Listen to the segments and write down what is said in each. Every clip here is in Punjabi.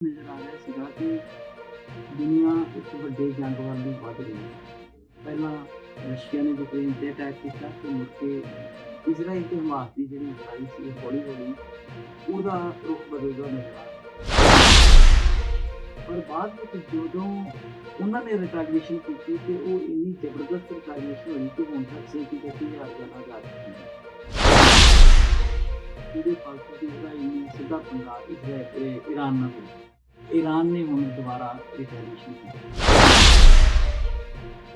ਨਜ਼ਰ ਆ ਰਿਹਾ ਸੀਗਾ ਕਿ ਦੁਨੀਆ ਇੱਕ ਵੱਡੇ ਜੰਗ ਵੱਲ ਨੂੰ ਵੱਧ ਰਹੀ ਹੈ। ਪਹਿਲਾਂ ਰਸ਼ੀਆ ਨੇ ਯੂਕਰੇਨ ਤੇ ਅਟੈਕ ਕੀਤਾ ਤੇ ਮੁੜ ਕੇ ਇਜ਼ਰਾਈਲ ਤੇ ਹਮਾਸ ਦੀ ਜਿਹੜੀ ਲੜਾਈ ਸੀ ਹੌਲੀ ਹੌਲੀ ਉਹਦਾ ਰੁਖ ਬਦਲਦਾ ਨਜ਼ਰ ਆ ਪਰ ਬਾਅਦ ਵਿੱਚ ਜਦੋਂ ਉਹਨਾਂ ਨੇ ਰਿਟਾਲੀਏਸ਼ਨ ਕੀਤੀ ਤੇ ਉਹ ਇੰਨੀ ਜ਼ਬਰਦਸਤ ਰਿਟਾਲੀਏਸ਼ਨ ਹੋਈ ਕਿ ਹੁਣ ਤੱਕ ਸੈਂਤੀ ਕੱਤੀ ਹਜ਼ਾਰ ਜਾਨਾਂ ਜਾ ਚੁੱਕੀ ਹੈ। ਫਲਸਫੇ ਇਜ਼ਰਾਈਲ ਨੇ ਸਿੱਧਾ ਪੰਗਾ ਇਜ਼ਰਾਈਲ ਇਹ ਈਰਾਨ ਨਾਲ ਈਰਾਨ ਨੇ ਹੁਣ ਦੁਬਾਰਾ ਰਿਟਾਲੀਏਸ਼ਨ ਕੀਤੀ।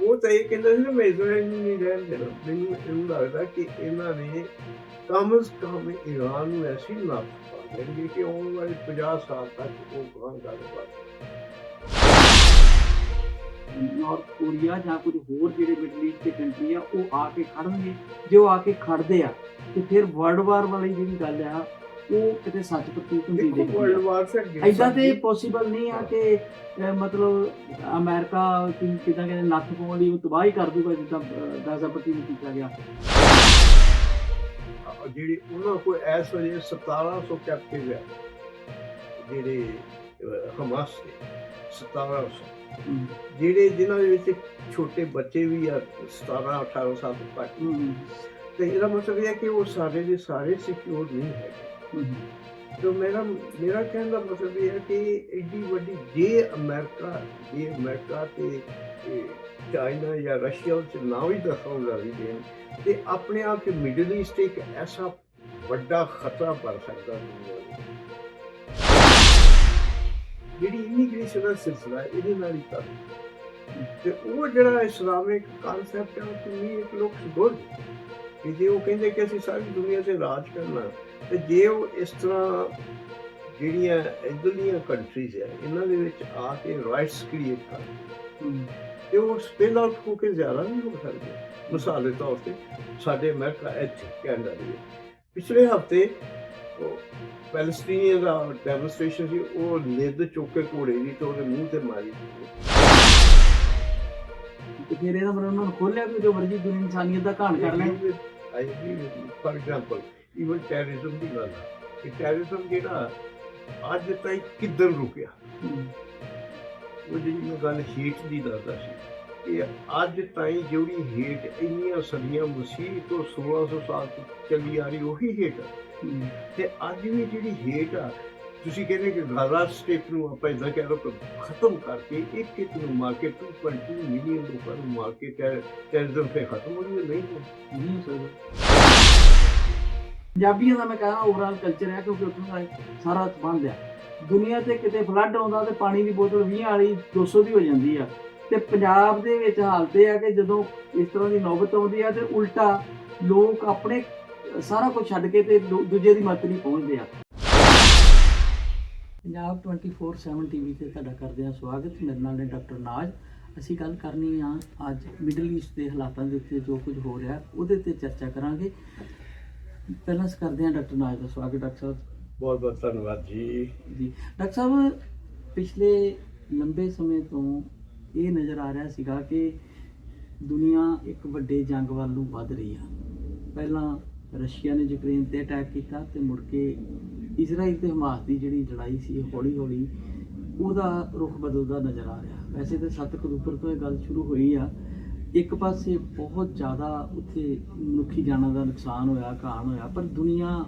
ਉਹ ਤਾਂ ਇਹ ਕਹਿੰਦਾ ਸੀ ਨਾ ਮੈਂ ਇਜ਼ਰਾਈਲ ਨੂੰ ਨਹੀਂ ਰਹਿਣ ਦੇਣਾ। ਮੈਨੂੰ ਇਹਨੂੰ ਲੱਗਦਾ ਕਿ ਇਹਨਾਂ ਨੇ ਕਮ ਸ ਕਮ ਈਰਾਨ ਨੂੰ ਐਸੀ ਨੱਥ ਪਾ ਦੇਣਗੇ ਕਿ ਆਉਣ ਵਾਲੇ 50 ਸਾਲ ਤੱਕ ਉਹ ਗਾਂ ਗੱਲਬਾਤ ਨਾਰਥ ਕੋਰੀਆ ਜਾਂ ਕੁਝ ਹੋਰ ਜਿਹੜੇ ਮਿਡਲ ਈਸਟ ਦੇ ਕੰਟਰੀ ਆ ਉਹ ਆ ਕੇ ਖੜਨਗੇ। ਜੇ ਉਹ ਆ ਕੇ ਖੜਦੇ ਆ ਤੇ ਫਿਰ ਵਰਲਡ ਵਾਰ ਵਾਲੀ ਜਿਹੜੀ ਗੱਲ ਆ ਉਹ ਕਿਤੇ ਸੱਚ ਪ੍ਰਤੀਤ ਹੁੰਦੀ ਦੇਖੋ ਵਰਲਡ ਵਾਰ ਸੇ ਅੱਗੇ ਐਦਾਂ ਤੇ ਪੋਸੀਬਲ ਨਹੀਂ ਆ ਕਿ ਅਹ, ਮਤਲਬ ਅਮਰੀਕਾ ਕਿ- ਕਿੱਦਾਂ ਕਹਿੰਦੇ ਨੱਥ ਪਾਉਣ ਲਈ ਉਹ ਤਬਾਹੀ ਕਰ ਦੂਗਾ ਜਿੱਦਾਂ ਅਹ, ਗਾਜ਼ਾਪਤੀ ਨੂੰ ਕੀਤਾ ਗਿਆ। ਅਹ ਜਿਹੜੀ ਉਹਨਾਂ ਕੋਲ ਇਸ ਵੇਲੇ 1700 ਕੈਪਟਿਵ ਹੈ ਜਿਹੜੇ ਅਹ, ਹਮਾਸ ਦੇ 1700 ਹਮ, ਜਿਹੜੇ ਜਿਨ੍ਹਾਂ ਦੇ ਵਿੱਚ ਛੋਟੇ ਬੱਚੇ ਵੀ ਆ 17 18 ਸਾਲ ਤੋਂ ਘੱਟ ਹਮ, ਤੇ ਇਹਦਾ ਮਤਲਬ ਇਹ ਹੈ ਕਿ ਉਹ ਸਾਰੇ ਦੇ ਸਾਰੇ ਸਿਕਿਉਰ ਨਹੀਂ ਹੈਗੇ। ਹਮ, ਮੇਰਾ ਮੇਰਾ ਕਹਿਣ ਦਾ ਮਤਲਬ ਇਹ ਹੈ ਕਿ ਐਡੀ ਵੱਡੀ ਜੇ ਅਮਰੀਕਾ ਜੇ ਅਮਰੀਕਾ ਤੇ ਚਾਈਨਾ ਜਾਂ ਰਸ਼ੀਆ ਵਿੱਚ ਨਾ ਵੀ ਦਖਲ ਵੀ ਦੇਣ ਤੇ ਆਪਣੇ ਆਪ ਚ ਮਿਡਲ ਈਸਟ ਇੱਕ ਐਸਾ ਵੱਡਾ ਖਤਰਾ ਬਣ ਸਕਦਾ ਜਿਹੜੀ ਇਮੀਗ੍ਰੇਸ਼ਨ ਦਾ ਸਿਲਸਿਲਾ ਇਹਦੇ ਨਾਲ ਹੀ ਕਰ। ਤੇ ਉਹ ਜਿਹੜਾ ਇਸਲਾਮਿਕ ਕਨਸੈਪਟ ਹੈ ਉਹ to me it looks ਕਿ ਜੇ ਉਹ ਕਹਿੰਦੇ ਕਿ ਅਸੀਂ ਸਾਰੀ ਦੁਨੀਆ ਤੇ ਰਾਜ ਕਰਨਾ ਤੇ ਜੇ ਉਹ ਇਸ ਤਰ੍ਹਾਂ ਜਿਹੜੀਆਂ ਇਧਰਲੀਆਂ ਕੰਟਰੀਜ਼ ਹੈ ਇਹਨਾਂ ਦੇ ਵਿੱਚ ਆ ਕੇ ਰਾਈਟਸ ਕ੍ਰੀਏਟ ਕਰ ਤੇ ਉਹ ਸਪਿਲ ਆਊਟ ਹੋ ਕੇ ਜ਼ਿਆਦਾ ਨਹੀਂ ਹੋ ਸਕਦੇ। ਮਿਸਾਲ ਦੇ ਤੌਰ ਤੇ ਸਾਡੇ ਅਮਰੀਕਾ ਇੱਥੇ ਕੈਨੇਡਾ ਦੇ ਪਿਛਲੇ ਹਫ਼ਤੇ ਉਹ ਪੈਲਸਟੀਨੀਅਨ ਦਾ ਡੈਮੋਨਸਟ੍ਰੇਸ਼ਨ ਸੀ ਉਹ ਲਿੱਦ ਚੁੱਕ ਕੇ ਘੋੜੇ ਦੀ ਤੇ ਉਹਦੇ ਮੂੰਹ ਤੇ ਮਾਰੀ। ਤੇ ਫਿਰ ਇਹਦਾ ਮਤਲਬ ਉਹਨਾਂ ਨੂੰ ਖੋਲਿਆ ਵੀ ਜੋ ਮਰਜ਼ੀ ਦੁਨੀਆ ਇਨਸਾਨੀਅਤ ਦਾ ਘਾਣ ਕਰ ਲੈਣ। I for example even terrorism ਦੀ ਗੱਲ ਆ। ਕਿ ਟੈਰਰਿਜ਼ਮ ਜਿਹੜਾ ਅੱਜ ਤਾਈਂ ਕਿੱਧਰ ਰੁਕਿਆ? ਉਹ ਜਿਹੜੀ ਮੈਂ ਗੱਲ ਹੇਟ ਦੀ ਦੱਸਦਾ ਸੀ ਇਹ ਅੱਜ ਤਾਈਂ ਜਿਹੜੀ ਹੇਠ ਇੰਨੀਆਂ ਸਦੀਆਂ ਮਸੀਹ ਤੋਂ 1600 ਸਾਲ ਤੋਂ ਚੱਲੀ ਆ ਰਹੀ ਉਹੀ ਹੇਠ ਆ। ਹਮ, ਤੇ ਅੱਜ ਵੀ ਜਿਹੜੀ ਹੇਠ ਆ ਤੁਸੀਂ ਕਹਿੰਦੇ ਕਿ ਗਾਜ਼ਾ ਸਟੇਟ ਨੂੰ ਆਪਾਂ ਇਦਾਂ ਕਹਿ ਲਓ ਖਤਮ ਕਰਕੇ ਇੱਕ ਇੱਕ ਨੂੰ ਮਾਰ ਕੇ 2.2 ਮਿਲੀਅਨ ਲੋਕਾਂ ਨੂੰ ਮਾਰ ਟੈਰਰਿਜ਼ਮ ਫੇ ਖਤਮ ਹੋ ਜੂਗਾ ਨਹੀਂ ਹੋਣਾ। ਨਹੀਂ ਹੋ ਪੰਜਾਬੀਆਂ ਦਾ ਮੈਂ ਕਹਿੰਦਾ ਓਵਰਆਲ ਕਲਚਰ ਹੈ ਕਿਉਂਕਿ ਉੱਥੋਂ ਦਾ ਸਾਰਾ ਸੰਬੰਧ ਹੈ। ਦੁਨੀਆ ਤੇ ਕਿਤੇ ਫਲੱਡ ਆਉਂਦਾ ਤੇ ਪਾਣੀ ਦੀ ਬੋਤਲ 20 ਵਾਲੀ 200 ਦੀ ਹੋ ਜਾਂਦੀ ਆ। ਤੇ ਪੰਜਾਬ ਦੇ ਵਿੱਚ ਹਾਲਤ ਇਹ ਆ ਕਿ ਜਦੋਂ ਇਸ ਤਰ੍ਹਾਂ ਦੀ ਨੌਬਤ ਆਉਂਦੀ ਆ ਤੇ ਉਲਟਾ ਲੋਕ ਆਪਣੇ ਸਾਰਾ ਕੁਝ ਛੱਡ ਕੇ ਤੇ ਦੂ- ਦੂਜੇ ਦੀ ਮਦਦ ਨਹੀਂ ਪਹੁੰਚਦੇ ਆ। ਪੰਜਾਬ 24/7 ਟੀਵੀ ਤੇ ਤੁਹਾਡਾ ਕਰਦੇ ਆ ਸਵਾਗਤ। ਮੇਰੇ ਨਾਲ ਨੇ ਡਾਕਟਰ ਨਾਜ। ਅਸੀਂ ਗੱਲ ਕਰਨੀ ਆ ਅੱਜ ਮਿਡਲ ਈਸਟ ਦੇ ਹਾਲਾਤਾਂ ਦੇ ਉੱਤੇ ਜੋ ਕੁਝ ਹੋ ਰਿਹਾ, ਉਹਦੇ ਤੇ ਚਰਚਾ ਕਰਾਂਗੇ। ਪਹਿਲਾਂ ਅਸੀਂ ਕਰਦੇ ਆ ਡਾਕਟਰ ਨਾਜ ਦਾ ਸਵਾਗਤ ਡਾਕਟਰ ਸਾਹਿਬ। ਬਹੁਤ ਬਹੁਤ ਧੰਨਵਾਦ ਜੀ। ਜੀ। ਡਾਕਟਰ ਸਾਹਿਬ ਪਿਛਲੇ ਲੰਬੇ ਸਮੇਂ ਤੋਂ ਇਹ ਨਜ਼ਰ ਆ ਰਿਹਾ ਸੀਗਾ ਕਿ ਦੁਨੀਆ ਇੱਕ ਵੱਡੇ ਜੰਗ ਵੱਲ ਨੂੰ ਵੱਧ ਰਹੀ ਆ। ਪਹਿਲਾਂ ਰਸ਼ੀਆ ਨੇ ਯੂਕਰੇਨ ਤੇ ਅਟੈਕ ਕੀਤਾ ਤੇ ਮੁੜ ਕੇ ਇਜ਼ਰਾਈਲ ਤੇ ਹਮਾਸ ਦੀ ਜਿਹੜੀ ਲੜਾਈ ਸੀ ਹੌਲੀ ਹੌਲੀ ਉਹਦਾ ਰੁਖ ਬਦਲਦਾ ਨਜ਼ਰ ਆ ਰਿਹਾ। ਵੈਸੇ ਤਾਂ 7 ਅਕਤੂਬਰ ਤੋਂ ਇਹ ਗੱਲ ਸ਼ੁਰੂ ਹੋਈ ਆ ਇੱਕ ਪਾਸੇ ਬਹੁਤ ਜ਼ਿਆਦਾ ਉੱਥੇ ਮਨੁੱਖੀ ਜਾਨਾਂ ਦਾ ਨੁਕਸਾਨ ਹੋਇਆ ਕਾਣ ਹੋਇਆ ਪਰ ਦੁਨੀਆ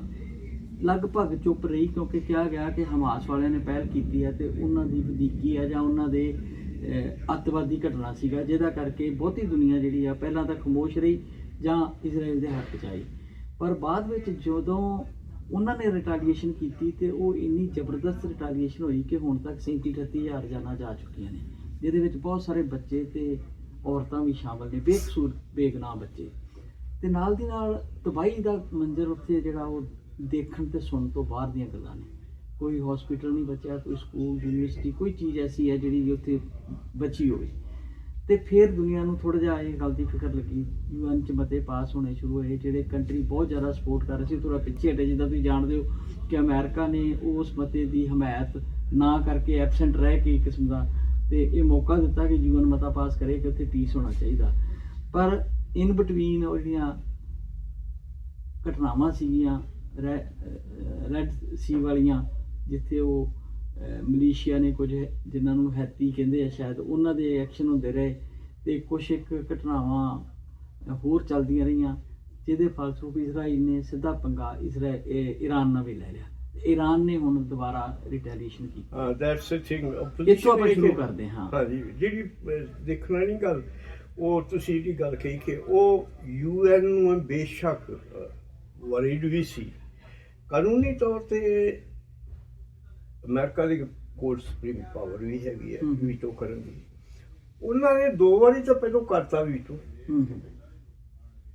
ਲਗਭਗ ਚੁੱਪ ਰਹੀ ਕਿਉਂਕਿ ਕਿਹਾ ਗਿਆ ਕਿ ਹਮਾਸ ਵਾਲਿਆਂ ਨੇ ਪਹਿਲ ਕੀਤੀ ਹੈ ਤੇ ਉਹਨਾਂ ਦੀ ਵਧੀਕੀ ਹੈ ਜਾਂ ਉਹਨਾਂ ਦੇ ਅਹ, ਅੱਤਵਾਦੀ ਘਟਨਾ ਸੀਗਾ ਜਿਹਦਾ ਕਰਕੇ ਬਹੁਤੀ ਦੁਨੀਆ ਜਿਹੜੀ ਆ ਪਹਿਲਾਂ ਤਾਂ ਖਾਮੋਸ਼ ਰਹੀ ਜਾਂ ਇਜ਼ਰਾਈਲ ਦੇ ਹੱਕ 'ਚ ਆਈ। ਪਰ ਬਾਅਦ ਵਿੱਚ ਜਦੋਂ ਉਹਨਾਂ ਨੇ ਰਿਟਾਲੀਏਸ਼ਨ ਕੀਤੀ ਤੇ ਉਹ ਇੰਨੀ ਜ਼ਬਰਦਸਤ ਰਿਟਾਲੀਏਸ਼ਨ ਹੋਈ ਕਿ ਹੁਣ ਤੱਕ 37 38 ਹਜ਼ਾਰ ਜਾਨਾਂ ਜਾ ਚੁੱਕੀਆਂ ਨੇ ਜਿਹਦੇ ਵਿੱਚ ਬਹੁਤ ਸਾਰੇ ਬੱਚੇ ਤੇ ਔਰਤਾਂ ਵੀ ਸ਼ਾਮਲ ਨੇ, ਬੇਕਸੂਰ, ਬੇਗਨਾਹ ਬੱਚੇ। ਤੇ ਨਾਲ ਦੀ ਨਾਲ ਤਬਾਹੀ ਦਾ ਮੰਜ਼ਰ ਉੱਥੇ ਜਿਹੜਾ ਉਹ ਦੇਖਣ ਤੇ ਸੁਣਨ ਤੋਂ ਬਾਹਰ ਦੀਆਂ ਗੱਲਾਂ ਨੇ। ਕੋਈ ਹਸਪੀਟਲ ਨਹੀਂ ਬਚਿਆ, ਕੋਈ ਸਕੂਲ ਯੂਨੀਵਰਸਿਟੀ ਕੋਈ ਚੀਜ਼ ਐਸੀ ਹੈ ਜਿਹੜੀ ਉੱਥੇ ਬਚੀ ਹੋਵੇ। ਤੇ ਫਿਰ ਦੁਨੀਆ ਨੂੰ ਥੋੜਾ ਜਿਹਾ ਇਹ ਗੱਲ ਦੀ ਫਿਕਰ ਲੱਗੀ, ਯੂਐਨ ਚ ਮਤੇ ਪਾਸ ਹੋਣੇ ਸ਼ੁਰੂ ਹੋਏ, ਜਿਹੜੇ ਕੰਟਰੀ ਬਹੁਤ ਜ਼ਿਆਦਾ ਸਪੋਰਟ ਕਰ ਰਹੇ ਸੀ ਥੋੜਾ ਪਿੱਛੇ ਹਟੇ, ਜਿੱਦਾਂ ਤੁਸੀਂ ਜਾਣਦੇ ਹੋ ਕਿ ਅਮਰੀਕਾ ਨੇ ਉਸ ਮਤੇ ਦੀ ਹਮਾਇਤ ਨਾ ਕਰਕੇ ਐਬਸੈਂਟ ਰਹਿ ਕੇ ਕਿਸਮ ਦਾ ਤੇ ਇਹ ਮੌਕਾ ਦਿੱਤਾ ਕਿ ਜੀਵਨ ਮਤਾ ਪਾਸ ਕਰੇ ਕਿ ਉੱਥੇ ਪੀਸ ਹੋਣਾ ਚਾਹੀਦਾ। ਪਰ ਇਨ ਬਿਟਵੀਨ ਉਹ ਜਿਹੜੀਆਂ ਘਟਨਾਵਾਂ ਸੀਗੀਆਂ ਰੈਡ ਸੀ ਵਾਲੀਆਂ, ਜਿੱਥੇ ਉਹ ਮਲੇਸ਼ੀਆ ਨੇ ਕੁਝ ਜਿਨ੍ਹਾਂ ਨੂੰ ਹੈਤੀ ਕਹਿੰਦੇ ਆ ਸ਼ਾਇਦ, ਉਹਨਾਂ ਦੇ ਐਕਸ਼ਨ ਹੁੰਦੇ ਰਹੇ ਤੇ ਕੁਝ ਇੱਕ ਘਟਨਾਵਾਂ ਹੋਰ ਚੱਲਦੀਆਂ ਰਹੀਆਂ, ਜਿਹਦੇ ਫਲਸਰੂਪ ਇਜ਼ਰਾਈਲ ਨੇ ਸਿੱਧਾ ਪੰਗਾ ਇਜ਼ਰਾਈਲ ਈਰਾਨ ਨਾਲ ਵੀ ਲੈ ਲਿਆ। ਈਰਾਨ ਨੇ ਹੁਣ ਦੁਬਾਰਾ ਰਿਟੈਲੀਏਸ਼ਨ ਕੀਤੀ। ਹਾਂ ਦੈਟਸ ਅ ਥਿੰਗ ਇੱਥੋਂ ਆਪਾਂ ਸ਼ੁਰੂ ਕਰਦੇ ਹਾਂ। ਹਾਂਜੀ ਜਿਹੜੀ ਅਹ, ਦੇਖਣ ਵਾਲੀ ਗੱਲ ਉਹ ਤੁਸੀਂ ਜਿਹੜੀ ਗੱਲ ਕਹੀ ਕਿ ਉਹ ਯੂਐਨ ਨੂੰ ਬੇਸ਼ੱਕ ਵਰੀਡ ਵੀ ਸੀ। ਕਾਨੂੰਨੀ ਤੌਰ ਤੇ ਅਮਰੀਕਾ ਦੀ ਕੋਰਟ ਸੁਪਰੀਮ ਪਾਵਰ ਵੀ ਹੈਗੀ ਹੈ। ਵੀਟੋ ਕਰਨ ਦੀ। ਉਹਨਾਂ ਨੇ ਦੋ ਵਾਰੀ ਤਾਂ ਪਹਿਲਾਂ ਕਰਤਾ ਵੀਟੋ। ਹੂੰ ਹੂੰ।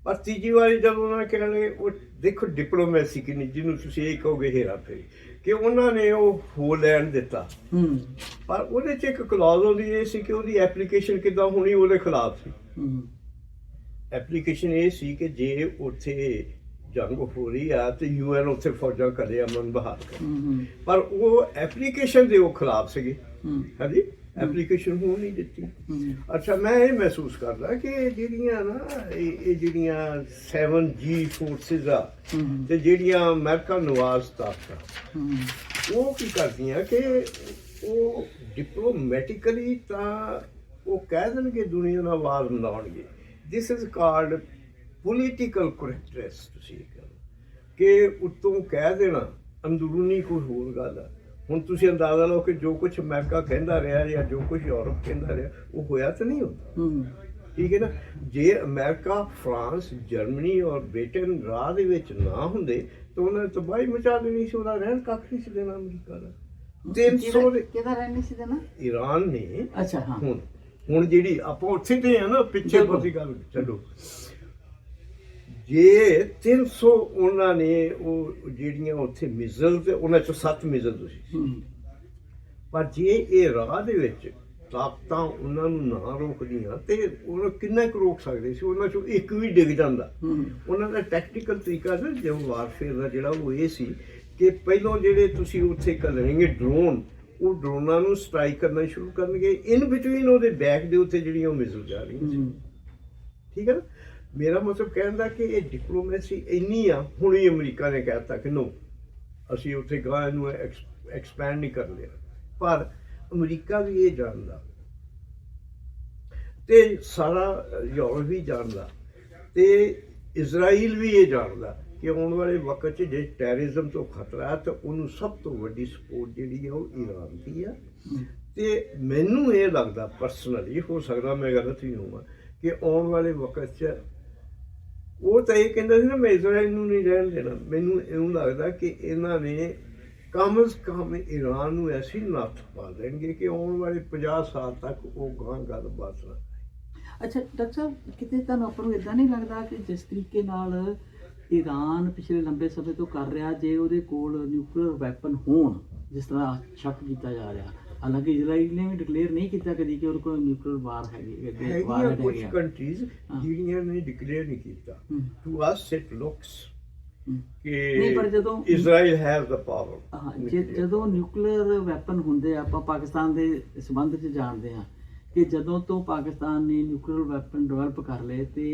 ਪਰ ਤੀਜੀ ਵਾਰੀ ਜਦੋਂ ਉਹਨਾਂ ਕਹਿ ਲਏ ਉਹ ਦੇਖੋ ਡਿਪਲੋਮੈਸੀ ਕਿੰਨੀ ਜਿਹਨੂੰ ਤੁਸੀਂ ਇਹ ਕਹੋਗੇ ਹੇਰਾ ਫੇਰੀ। ਕਿ ਉਹਨਾਂ ਨੇ ਉਹ ਹੋ ਲੈਣ ਦਿੱਤਾ। ਹੂੰ। ਪਰ ਉਹਦੇ 'ਚ ਇੱਕ ਕਲੌਜ਼ ਹੁੰਦੀ ਇਹ ਸੀ ਕਿ ਉਹਦੀ ਐਪਲੀਕੇਸ਼ਨ ਕਿੱਦਾਂ ਹੋਣੀ ਉਹਦੇ ਖਿਲਾਫ ਸੀ। ਹੂੰ। ਐਪਲੀਕੇਸ਼ਨ ਇਹ ਸੀ ਕਿ ਜੇ ਉੱਥੇ ਜੰਗ ਹੋ ਰਹੀ ਆ ਤੇ ਯੂਐਨ ਉੱਥੇ ਫੌਜਾਂ ਕਰੇ ਅਮਨ ਬਹਾਲ ਕਰ। ਪਰ ਉਹ ਐਪਲੀਕੇਸ਼ਨ ਦੇ ਉਹ ਖਿਲਾਫ ਸੀਗੇ। ਹਾਂਜੀ? ਐਪਲੀਕੇਸ਼ਨ ਹੋਣ ਨਹੀਂ ਦਿੱਤੀ। ਅੱਛਾ ਮੈਂ ਇਹ ਮਹਿਸੂਸ ਕਰਦਾ ਕਿ ਇਹ ਜਿਹੜੀਆਂ ਨਾ ਇਹ ਇਹ ਜਿਹੜੀਆਂ 7G ਫੋਰਸਿਸ ਆ ਤੇ ਜਿਹੜੀਆਂ ਅਮਰੀਕਾ ਨਵਾਜ਼ ਤਾਕਤਾਂ ਉਹ ਕੀ ਕਰਦੀਆਂ ਕਿ ਉਹ ਡਿਪਲੋਮੈਟਿਕਲੀ ਤਾਂ ਉਹ ਕਹਿ ਦੇਣਗੇ ਦੁਨੀਆ ਨਾਲ ਆਵਾਜ਼ ਮਿਲਾਉਣਗੇ this is called political characters ਤੁਸੀਂ ਕਿ ਉਤੋਂ ਕਹਿ ਦੇਣਾ ਅੰਦਰੂਨੀ ਕੋਈ ਹੋਰ ਗੱਲ ਆ। ਹੁਣ ਤੁਸੀਂ ਅੰਦਾਜ਼ਾ ਲਓ ਕਿ ਜੋ ਕੁਝ ਅਮਰੀਕਾ ਕਹਿੰਦਾ ਰਿਹਾ ਜਾਂ ਜੋ ਕੁਝ ਯੂਰਪ ਕਹਿੰਦਾ ਰਿਹਾ ਉਹ ਹੋਇਆ ਤਾਂ ਨਹੀਂ ਹੁੰਦਾ। ਠੀਕ ਹੈ ਨਾ? ਜੇ ਅਮਰੀਕਾ ਫਰਾਂਸ ਜਰਮਨੀ ਔਰ ਬ੍ਰਿਟੇਨ ਰਾਹ ਦੇ ਵਿੱਚ ਨਾ ਹੁੰਦੇ ਤਾਂ ਉਹਨਾਂ ਨੇ ਤਬਾਹੀ ਮਚਾ ਦੇਣੀ ਸੀ ਉਹਦਾ ਰਹਿਣ ਕੱਖ ਨਹੀਂ ਸੀ ਦੇਣਾ ਅਮਰੀਕਾ ਦਾ। 300 ਦੇ ਕਿਹਦਾ ਰਹਿਣੀ ਸੀ ਦੇਣਾ? ਈਰਾਨ ਨੇ ਅੱਛਾ ਹਾਂ। ਹੁਣ ਹੁਣ ਜਿਹੜੀ ਆਪਾਂ ਉੱਥੇ ਤੇ ਆ ਨਾ ਪਿੱਛੇ। ਬਹੁਤੀ ਗੱਲ ਛੱਡੋ ਜੇ 300 ਉਹਨਾਂ ਨੇ ਉਹ ਜਿਹੜੀਆਂ ਉੱਥੇ ਮਿਜ਼ਲ ਤੇ ਉਹਨਾਂ ਚੋਂ 7 ਮਿਜ਼ਲ ਤੁਸੀਂ ਪਰ ਜੇ ਇਹ ਰਾਹ ਦੇ ਵਿੱਚ ਤਾਕਤਾਂ ਉਹਨਾਂ ਨੂੰ ਨਾ ਰੋਕਦੀਆਂ ਤੇ ਉਹ ਕਿੰਨਾ ਕੁ ਰੋਕ ਸਕਦੇ ਸੀ? ਉਹਨਾਂ ਚੋਂ ਇੱਕ ਵੀ ਡਿੱਗ ਜਾਂਦਾ। ਉਹਨਾਂ ਦਾ ਟੈਕਟੀਕਲ ਤਰੀਕਾ ਨਾ ਜੋ ਵਾਰਫੇਅਰ ਦਾ ਜਿਹੜਾ ਉਹ ਇਹ ਸੀ ਕਿ ਪਹਿਲਾਂ ਜਿਹੜੇ ਤੁਸੀਂ ਉੱਥੇ ਕਰਨਗੇ ਡਰੋਨ ਉਹ ਡਰੋਨਾਂ ਨੂੰ ਸਟ੍ਰਾਈਕ ਕਰਨਾ ਸ਼ੁਰੂ ਕਰਨਗੇ। ਇਨ ਬਿਟਵੀਨ ਉਹਦੇ ਬੈਕ ਦੇ ਉੱਤੇ ਜਿਹੜੀਆਂ ਉਹ ਮਿਜ਼ਲ ਜਾ ਰਹੀਆਂ ਸੀ। ਠੀਕ ਹੈ ਨਾ? ਮੇਰਾ ਮਤਲਬ ਕਹਿਣ ਦਾ ਕਿ ਇਹ ਡਿਪਲੋਮੈਸੀ ਇੰਨੀ ਆ, ਹੁਣ ਹੀ ਅਮਰੀਕਾ ਨੇ ਕਹਿਤਾ ਕਿ ਨੋ ਅਸੀਂ ਉੱਥੇ ਗਾਂ ਨੂੰ ਐਕਸਪੈਂਡ ਨਹੀਂ ਕਰ ਲਿਆ ਪਰ ਅਮਰੀਕਾ ਵੀ ਇਹ ਜਾਣਦਾ ਤੇ ਸਾਰਾ ਯੂਰਪ ਵੀ ਜਾਣਦਾ ਤੇ ਇਜ਼ਰਾਈਲ ਵੀ ਇਹ ਜਾਣਦਾ ਕਿ ਆਉਣ ਵਾਲੇ ਵਕਤ 'ਚ ਜੇ ਟੈਰਰਿਜ਼ਮ ਤੋਂ ਖਤਰਾ ਹੈ ਤਾਂ ਉਹਨੂੰ ਸਭ ਤੋਂ ਵੱਡੀ ਸਪੋਰਟ ਜਿਹੜੀ ਹੈ ਉਹ ਈਰਾਨ ਦੀ ਆ। ਹੂੰ ਤੇ ਮੈਨੂੰ ਇਹ ਲੱਗਦਾ ਪਰਸਨਲੀ ਹੋ ਸਕਦਾ ਮੈਂ ਗਲਤ ਵੀ ਹੋਵਾਂ, ਕਿ ਆਉਣ ਵਾਲੇ ਵਕਤ 'ਚ ਉਹ ਤਾਂ ਇਹ ਕਹਿੰਦਾ ਸੀ ਨਾ ਮੈਂ ਇਜ਼ਰਾਈਲ ਨੂੰ ਨਹੀਂ ਰਹਿਣ ਦੇਣਾ। ਮੈਨੂੰ ਇਉਂ ਲੱਗਦਾ ਕਿ ਇਹਨਾਂ ਨੇ ਕਮ ਸ ਕਮ ਈਰਾਨ ਨੂੰ ਐਸੀ ਨੱਥ ਪਾ ਦੇਣਗੇ ਕਿ ਆਉਣ ਵਾਲੇ 50 ਸਾਲ ਤੱਕ ਉਹ ਗਾਂ ਗੱਲ ਬਾਤ ਨਾ ਅੱਛਾ, ਡਾਕਟਰ ਸਾਹਿਬ, ਕਿਤੇ ਤੁਹਾਨੂੰ ਆਪਾਂ ਨੂੰ ਇਦਾਂ ਨਹੀਂ ਲੱਗਦਾ ਕਿ ਜਿਸ ਤਰੀਕੇ ਨਾਲ ਈਰਾਨ ਪਿਛਲੇ ਲੰਬੇ ਸਮੇਂ ਤੋਂ ਕਰ ਰਿਹਾ, ਜੇ ਉਹਦੇ ਕੋਲ ਨਿਊਕਲੀਅਰ ਵੈਪਨ ਹੋਣ, ਜਿਸ ਤਰ੍ਹਾਂ ਸ਼ੱਕ ਕੀਤਾ ਜਾ ਰਿਹਾ ਹਾਲਾਂਕਿ ਇਜ਼ਰਾਈਲ ਨੇ ਵੀ ਡਿਕਲੇਅਰ ਨਹੀਂ ਕੀਤਾ ਕਦੀ ਕਿ ਉਹਦੇ ਕੋਲ ਨਿਊਕਲੀਅਰ ਵਾਰ ਹੈਗੀ ਹੈ ਵਾਰ ਹੈਗੀਆਂ ਕੁਝ ਹੈਗੀ ਕੰਟਰੀਜ਼ ਹਾਂ। ਜਿਹੜੀਆਂ ਨੇ ਡਿਕਲੇਅਰ ਨਹੀਂ ਕੀਤਾ ਟੂ ਅਸ ਇਟ ਲੁਕਸ ਹੂੰ। ਨਹੀਂ, ਪਰ ਜਦੋਂ- ਇਜ਼ਰਾਈਲ ਹੈਜ਼ ਦਾ ਪਾਵਰ ਜੇ- ਜਦੋਂ ਨਿਊਕਲੀਅਰ ਵੈਪਨ ਹੁੰਦੇ ਆ ਆਪਾਂ ਪਾਕਿਸਤਾਨ ਦੇ ਸਬੰਧ 'ਚ ਜਾਣਦੇ ਹਾਂ ਕਿ ਜਦੋਂ ਤੋਂ ਪਾਕਿਸਤਾਨ ਨੇ ਨਿਊਕਲੀਅਰ ਵੈਪਨ ਡਿਵੈਲਪ ਕਰ ਲਏ ਤੇ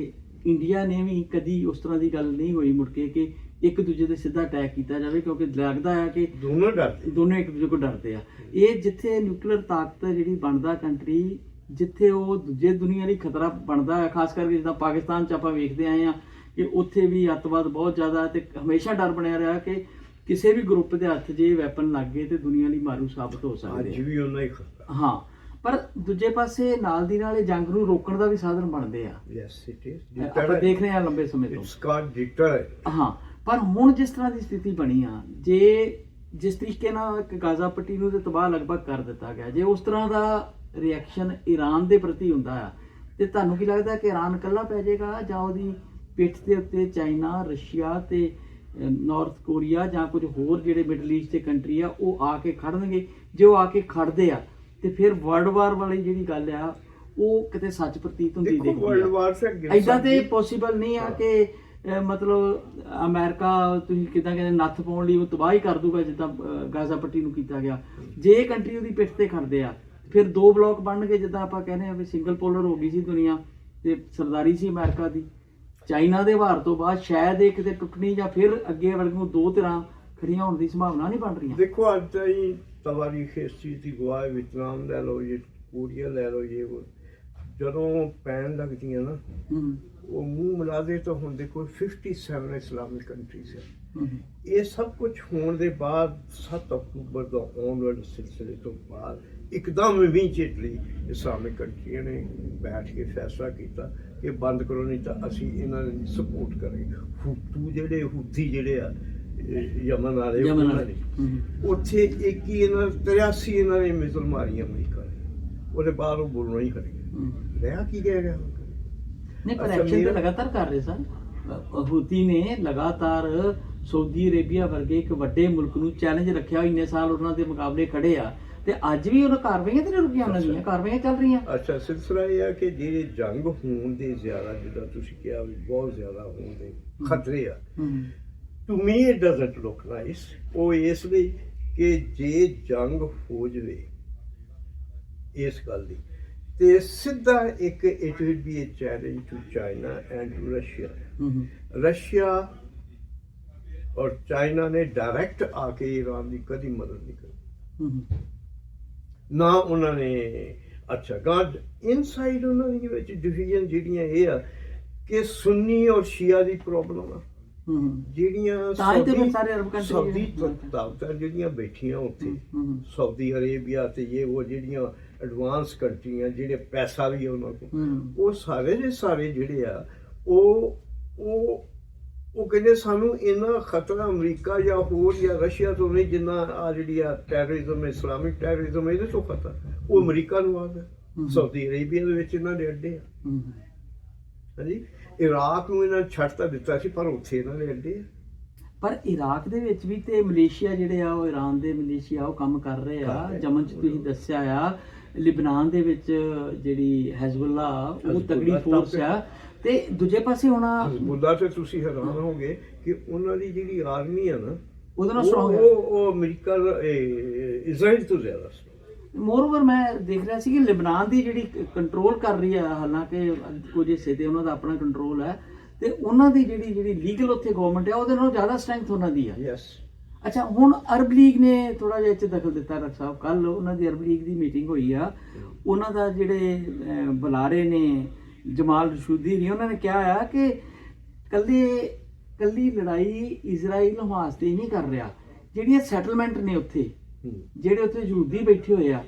ਇੰਡੀਆ ਨੇ ਵੀ ਕਦੀ ਉਸ ਤਰ੍ਹਾਂ ਦੀ ਗੱਲ ਨਹੀਂ ਹੋਈ ਮੁੜ ਕੇ ਕਿ ਇੱਕ ਦੂਜੇ ਤੇ ਸਿੱਧਾ ਅਟੈਕ ਕੀਤਾ ਜਾਵੇ ਕਿਉਂਕਿ ਲੱਗਦਾ ਹੈ ਕਿ ਦੋਨੋਂ ਡਰਦੇ। ਦੋਨੋਂ ਇੱਕ ਦੂਜੇ ਕੋਲ ਡਰਦੇ ਆ। ਇਹ ਜਿੱਥੇ ਨਿਊਕਲੀਅਰ ਤਾਕਤ ਜਿਹੜੀ ਬਣਦਾ ਕੰਟਰੀ ਜਿੱਥੇ ਉਹ ਦੂਜੇ ਦੁਨੀਆ ਲਈ ਖਤਰਾ ਬਣਦਾ ਹੈ ਖਾਸ ਕਰਕੇ ਜਿੱਦਾਂ ਪਾਕਿਸਤਾਨ 'ਚ ਆਪਾਂ ਵੇਖਦੇ ਆਏ ਆ ਕਿ ਉੱਥੇ ਵੀ ਅੱਤਵਾਦ ਬਹੁਤ ਜ਼ਿਆਦਾ ਹੈ ਤੇ ਹਮੇਸ਼ਾ ਡਰ ਬਣਿਆ ਰਿਹਾ ਕਿ ਕਿਸੇ ਵੀ ਗਰੁੱਪ ਦੇ ਹੱਥ ਜੇ ਵੈਪਨ ਲੱਗ ਗਏ ਤੇ ਦੁਨੀਆ ਲਈ ਮਾਰੂ ਸਾਬਤ ਹੋ ਸਕਦੇ ਅੱਜ ਵੀ ਉਹਨਾਂ ਹੀ ਖਤਰਾ। ਹਾਂ। ਪਰ ਦੂਜੇ ਪਾਸੇ ਨਾਲ ਦੀ ਨਾਲ ਇਹ ਜੰਗ ਨੂੰ ਰੋਕਣ ਦਾ ਵੀ ਸਾਧਨ ਬਣਦੇ ਆ। ਯੈਸ ਇਟ ਇਜ਼ ਆਪਾਂ ਦੇਖ ਰਹੇ ਆ ਲੰਬੇ ਸਮੇਂ ਤੋਂ। ਇਟਸ ਕਾਲਡ ਡਿਟਰ ਹਾਂ ਪਰ ਹੁਣ ਜਿਸ ਤਰ੍ਹਾਂ ਦੀ ਸਥਿਤੀ ਬਣੀ ਆ ਜੇ ਜਿਸ ਤਰੀਕੇ ਨਾਲ ਗਾਜ਼ਾ ਪੱਟੀ ਨੂੰ ਤੇ ਤਬਾਹ ਲਗਭਗ ਕਰ ਦਿੱਤਾ ਗਿਆ ਜੇ ਉਸ ਤਰ੍ਹਾਂ ਦਾ ਰਿਐਕਸ਼ਨ ਈਰਾਨ ਦੇ ਪ੍ਰਤੀ ਹੁੰਦਾ ਆ ਤੇ ਤੁਹਾਨੂੰ ਕੀ ਲੱਗਦਾ ਕਿ ਈਰਾਨ ਇਕੱਲਾ ਪੈ ਜਾਏਗਾ ਜਾਂ ਉਹਦੀ ਪਿੱਠ ਦੇ ਉੱਤੇ ਚਾਈਨਾ ਰਸ਼ੀਆ ਤੇ ਨਾਰਥ ਕੋਰੀਆ ਜਾਂ ਕੁਝ ਹੋਰ ਜਿਹੜੇ ਮਿਡਲ ਈਸਟ ਦੇ ਕੰਟਰੀ ਆ ਉਹ ਆ ਕੇ ਖੜਨਗੇ? ਜੇ ਉਹ ਆ ਕੇ ਖੜਦੇ ਆ ਤੇ ਫਿਰ ਵਰਲਡ ਵਾਰ ਵਾਲੀ ਜਿਹੜੀ ਗੱਲ ਆ ਉਹ ਕਿਤੇ ਸੱਚ ਪ੍ਰਤੀਤ ਹੁੰਦੀ ਦੇਖੋ ਵਰਲਡ ਵਾਰ ਸੇ ਐਦਾਂ ਤੇ ਪੋਸੀਬਲ ਨਹੀਂ ਆ ਕਿ ਅਹ, ਮਤਲਬ ਅਮਰੀਕਾ ਤੁਸੀਂ ਕਿਦਾਂ ਕਹਿੰਦੇ ਨੱਥ ਪਾਉਣ ਲਈ ਉਹ ਤਬਾਹੀ ਕਰ ਦੂਗਾ ਜਿੱਦਾਂ ਅਹ, ਗਾਜ਼ਾ ਪੱਟੀ ਨੂੰ ਕੀਤਾ ਗਿਆ। ਜੇ ਇਹ ਕੰਟਰੀ ਉਹਦੀ ਪਿੱਠ ਤੇ ਖੜਦੇ ਆ ਫਿਰ ਦੋ ਬਲਾਕ ਬਣਨਗੇ ਜਿੱਦਾਂ ਆਪਾਂ ਕਹਿੰਦੇ ਆ ਵੀ ਸਿੰਗਲ ਪੋਲਰ ਹੋ ਗਈ ਸੀ ਦੁਨੀਆ ਤੇ ਸਰਦਾਰੀ ਸੀ ਅਮਰੀਕਾ ਦੀ। ਚਾਈਨਾ ਦੇ ਵਾਰ ਤੋਂ ਬਾਅਦ ਸ਼ਾਇਦ ਇਹ ਕਿਤੇ ਟੁੱਟਣੀ ਜਾਂ ਫਿਰ ਅੱਗੇ ਵੱਲ ਨੂੰ ਦੋ ਤਰ੍ਹਾਂ ਖੜੀਆਂ ਹੋਣ ਦੀ ਸੰਭਾਵਨਾ ਨਹੀਂ ਬਣ ਰਹੀਆਂ। ਦੇਖੋ ਅੱਜ ਤਾਈਂ ਤਵਾਰੀਖ ਇਸ ਚੀਜ਼ ਦੀ ਗਵਾਹ ਹੈ, ਵਿਤਨਾਮ ਲੈ ਲਓ ਇਹ ਕੋਰੀਆ ਲੈ ਲਓ ਉਹ। ਜਦੋਂ ਪੈਣ ਲੱਗਦੀਆਂ ਨਾ ਉਹ ਮੂੰਹ ਮਿਲਾ ਦੇ ਤਾਂ ਹੁਣ ਦੇਖੋ 57 ਇਸਲਾਮਿਕ ਕੰਟਰੀਜ਼ ਹੈ। ਇਹ ਸਭ ਕੁਝ ਹੋਣ ਦੇ ਬਾਅਦ 7 ਅਕਤੂਬਰ ਦਾ ਆਉਣ ਵਾਲੇ ਸਿਲਸਿਲੇ ਤੋਂ ਬਾਅਦ ਇੱਕਦਮ ਇਮੀਡੀਏਟਲੀ ਇਸਲਾਮਿਕ ਕੰਟਰੀਆਂ ਨੇ ਬੈਠ ਕੇ ਫੈਸਲਾ ਕੀਤਾ ਕਿ ਬੰਦ ਕਰੋ ਨਹੀਂ ਤਾਂ ਅਸੀਂ ਇਹਨਾਂ ਦੀ ਸਪੋਰਟ ਕਰਾਂਗੇ। ਹੁਤੂ ਜਿਹੜੇ ਹੁਤੀ ਜਿਹੜੇ ਆ ਯਮਨ ਵਾਲੇ ਯਮਨ ਵਾਲੇ ਉੱਥੇ ਇੱਕ ਹੀ ਇਹਨਾਂ 83 ਇਹਨਾਂ ਨੇ ਮਿਸਲ ਮਾਰੀਆਂ ਅਮਰੀਕਾ ਨੇ ਉਹਦੇ ਬਾਅਦ ਉਹ ਬੋਲਣਾ ਹੀ ਕਰੇ ਰਿਹਾ ਕੀ ਕਹਿ ਰਿਹਾ ਨਹੀਂ ਪਰ ਐਕਸ਼ਨ ਤਾਂ ਮੇਰਾ- ਲਗਾਤਾਰ ਕਰ ਰਹੇ ਸਨ। ਹੂਤੀ ਨੇ ਲਗਾਤਾਰ ਸਾਊਦੀ ਅਰੇਬੀਆ ਵਰਗੇ ਇੱਕ ਵੱਡੇ ਮੁਲਕ ਨੂੰ ਚੈਲੰਜ ਰੱਖਿਆ। ਇੰਨੇ ਸਾਲ ਉਹਨਾਂ ਦੇ ਮੁਕਾਬਲੇ ਖੜੇ ਆ। ਤੇ ਅੱਜ ਵੀ ਉਹਨਾਂ ਕਾਰਵਾਈਆਂ ਤੇ ਨਹੀਂ ਰੁਕੀਆਂ ਉਹਨਾਂ ਦੀਆਂ? ਕਾਰਵਾਈਆਂ ਚੱਲ ਰਹੀਆਂ। ਅੱਛਾ ਸਿਲਸਿਲਾ ਇਹ ਹੈ ਕਿ ਜਿਹੜੇ ਜੰਗ ਹੋਣ ਦੇ ਜ਼ਿਆਦਾ ਜਿੱਦਾਂ ਤੁਸੀਂ ਕਿਹਾ ਵੀ ਬਹੁਤ ਜ਼ਿਆਦਾ ਹੋਣ ਦੇ ਖਤਰੇ ਆ। To me it doesn't look nice ਉਹ ਇਸ ਲਈ ਕਿ ਜੇ ਜੰਗ ਹੋ ਜਵੇ ਇਸ ਗੱਲ ਦੀ। ਤੇ ਸਿੱਧਾ ਇੱਕ it will be a challenge to China and to Russia Russia ਔਰ ਚਾਈਨਾ ਨੇ ਡਾਇਰੈਕਟ ਆ ਕੇ ਈਰਾਨ ਦੀ ਕਦੀ ਮਦਦ ਨਹੀਂ ਕੀਤੀ। ਨਾ ਉਹਨਾਂ ਨੇ ਅੱਛਾ ਗਾਡ ਇਨਸਾਈਡ ਉਹਨਾਂ ਦੇ ਵਿੱਚ ਡਿਵੀਜ਼ਨ ਜਿਹੜੀਆਂ ਇਹ ਆ ਕਿ ਸੁੰਨੀ ਔਰ ਸ਼ੀਆ ਦੀ ਪ੍ਰੋਬਲਮ ਆ। ਜਿਹੜੀਆਂ ਤਾਂ ਹੀ ਤੇ ਸਾਊਦੀ- ਸਾਰੇ ਅਰਬ ਕੰਟਰੀ ਸਾਊਦੀ ਜਿਹੜੇ- ਤਾਕਤਾਂ ਜਿਹੜੀਆਂ ਬੈਠੀਆਂ ਉੱਥੇ ਸਾਊਦੀ ਅਰੇਬੀਆ ਤੇ ਇਹ ਉਹ ਜਿਹੜੀਆਂ ਐਡਵਾਂਸ ਕੰਟਰੀਆਂ ਜਿਹੜੇ ਪੈਸਾ ਵੀ ਉਹਨਾਂ ਕੋਲ ਹੂੰ। ਉਹ ਸਾਰੇ ਦੇ ਸਾਰੇ ਜਿਹੜੇ ਆ ਉਹ ਉਹ ਉਹ ਕਹਿੰਦੇ ਸਾਨੂੰ ਇੰਨਾ ਖਤਰਾ ਅਮਰੀਕਾ ਜਾਂ ਹੋਰ ਜਾਂ ਰਸ਼ੀਆ ਤੋਂ ਨਹੀਂ ਜਿੰਨਾ ਆ ਜਿਹੜੀ ਆ ਟੈਰਰਿਜ਼ਮ ਇਸਲਾਮਿਕ ਟੈਰਰਿਜ਼ਮ ਇਹਦੇ ਤੋਂ ਖਤਰਾ। ਉਹ ਅਮਰੀਕਾ ਨੂੰ ਆਦਾ ਹਮ। ਸਾਊਦੀ ਅਰੇਬੀਆ ਦੇ ਵਿੱਚ ਇਹਨਾਂ ਦੇ ਅੱਡੇ ਆ। ਹੂੰ। ਹਾਂਜੀ? ਇਰਾਕ ਨੂੰ ਇਹਨਾਂ ਨੇ ਛੱਡ ਤਾਂ ਦਿੱਤਾ ਸੀ ਪਰ ਉੱਥੇ ਇਹਨਾਂ ਦੇ ਅੱਡੇ ਪਰ ਇਰਾਕ ਦੇ ਵਿੱਚ ਵੀ ਤੇ ਮਲੇਸ਼ੀਆ ਜਿਹੜੇ ਆ ਉਹ ਈਰਾਨ ਦੇ ਮਲੇਸ਼ੀਆ ਉਹ ਕੰਮ ਕਰ ਰਹੇ ਆ। ਜਮਨ ਚ ਤੁਸੀਂ ਦੱਸਿਆ ਆ ਲਿਬਨਾਨ ਦੇ ਵਿੱਚ ਜਿਹੜੀ ਹੈਜ਼ਬੁੱਲਾ ਉਹ ਹਿਜ਼ਬੁੱਲਾ ਤਗੜੀ ਫੋਰਸ ਆ। ਤੇ ਦੂਜੇ ਪਾਸੇ ਹੁਣ ਮੁੱਦਾ ਤੇ ਤੁਸੀਂ ਹੈਰਾਨ ਹੋਗੇ ਕਿ ਉਹਨਾਂ ਦੀ ਜਿਹੜੀ ਆਰਮੀ ਆ ਨਾ ਉਹਦੇ ਨਾਲ ਉਹ ਸਟਰੋਂਗ ਹੈ ਉਹ ਅਮਰੀਕਾ ਇਜ਼ਰਾਈਲ ਤੋਂ ਜ਼ਿਆਦਾ। ਮੋਰਓਵਰ ਮੈਂ ਦੇਖ ਰਿਹਾ ਸੀ ਕਿ ਲਿਬਨਾਨ ਦੀ ਜਿਹੜੀ ਕੰਟਰੋਲ ਕਰ ਰਹੀ ਹੈ ਹਾਲਾਂਕਿ ਕੁਝ ਹਿੱਸੇ ਤੇ ਉਹਨਾਂ ਦਾ ਆਪਣਾ ਕੰਟਰੋਲ ਹੈ ਤੇ ਉਹਨਾਂ ਦੀ ਜਿਹੜੀ ਜਿਹੜੀ ਲੀਗਲ ਉੱਥੇ ਗਵਰਨਮੈਂਟ ਹੈ ਉਹਦੇ ਨਾਲੋਂ ਜ਼ਿਆਦਾ ਸਟਰੈਂਥ ਉਹਨਾਂ ਦੀ ਹੈ ਯੈਸ ਅੱਛਾ ਹੁਣ ਅਰਬ ਲੀਗ ਨੇ ਥੋੜਾ ਜਿਹਾ 'ਚ ਦਖਲ ਦਿੱਤਾ ਡਾਕਟਰ ਸਾਹਿਬ ਕੱਲ ਉਹਨਾਂ ਦੀ ਅਰਬ ਲੀਗ ਦੀ ਮੀਟਿੰਗ ਹੋਈ ਆ। ਉਹਨਾਂ ਦਾ ਜਿਹੜੇ ਬੁਲਾਰੇ ਨੇ ਜਮਾਲ ਰਸ਼ੂਦੀ ਨੇ ਉਹਨਾਂ ਨੇ ਕਿਹਾ ਆ ਕਿ ਕੱਲੇ ਕੱਲੀ ਲੜਾਈ ਇਜ਼ਰਾਈਲ ਹਮਾਸ ਤੇ ਨਹੀਂ ਕਰ ਰਿਹਾ ਜਿਹੜੀਆਂ ਸੈਟਲਮੈਂਟ ਨੇ ਉੱਥੇ। ਜਿਹੜੇ ਉੱਥੇ ਯਹੂਦੀ ਬੈਠੇ ਹੋਏ ਆ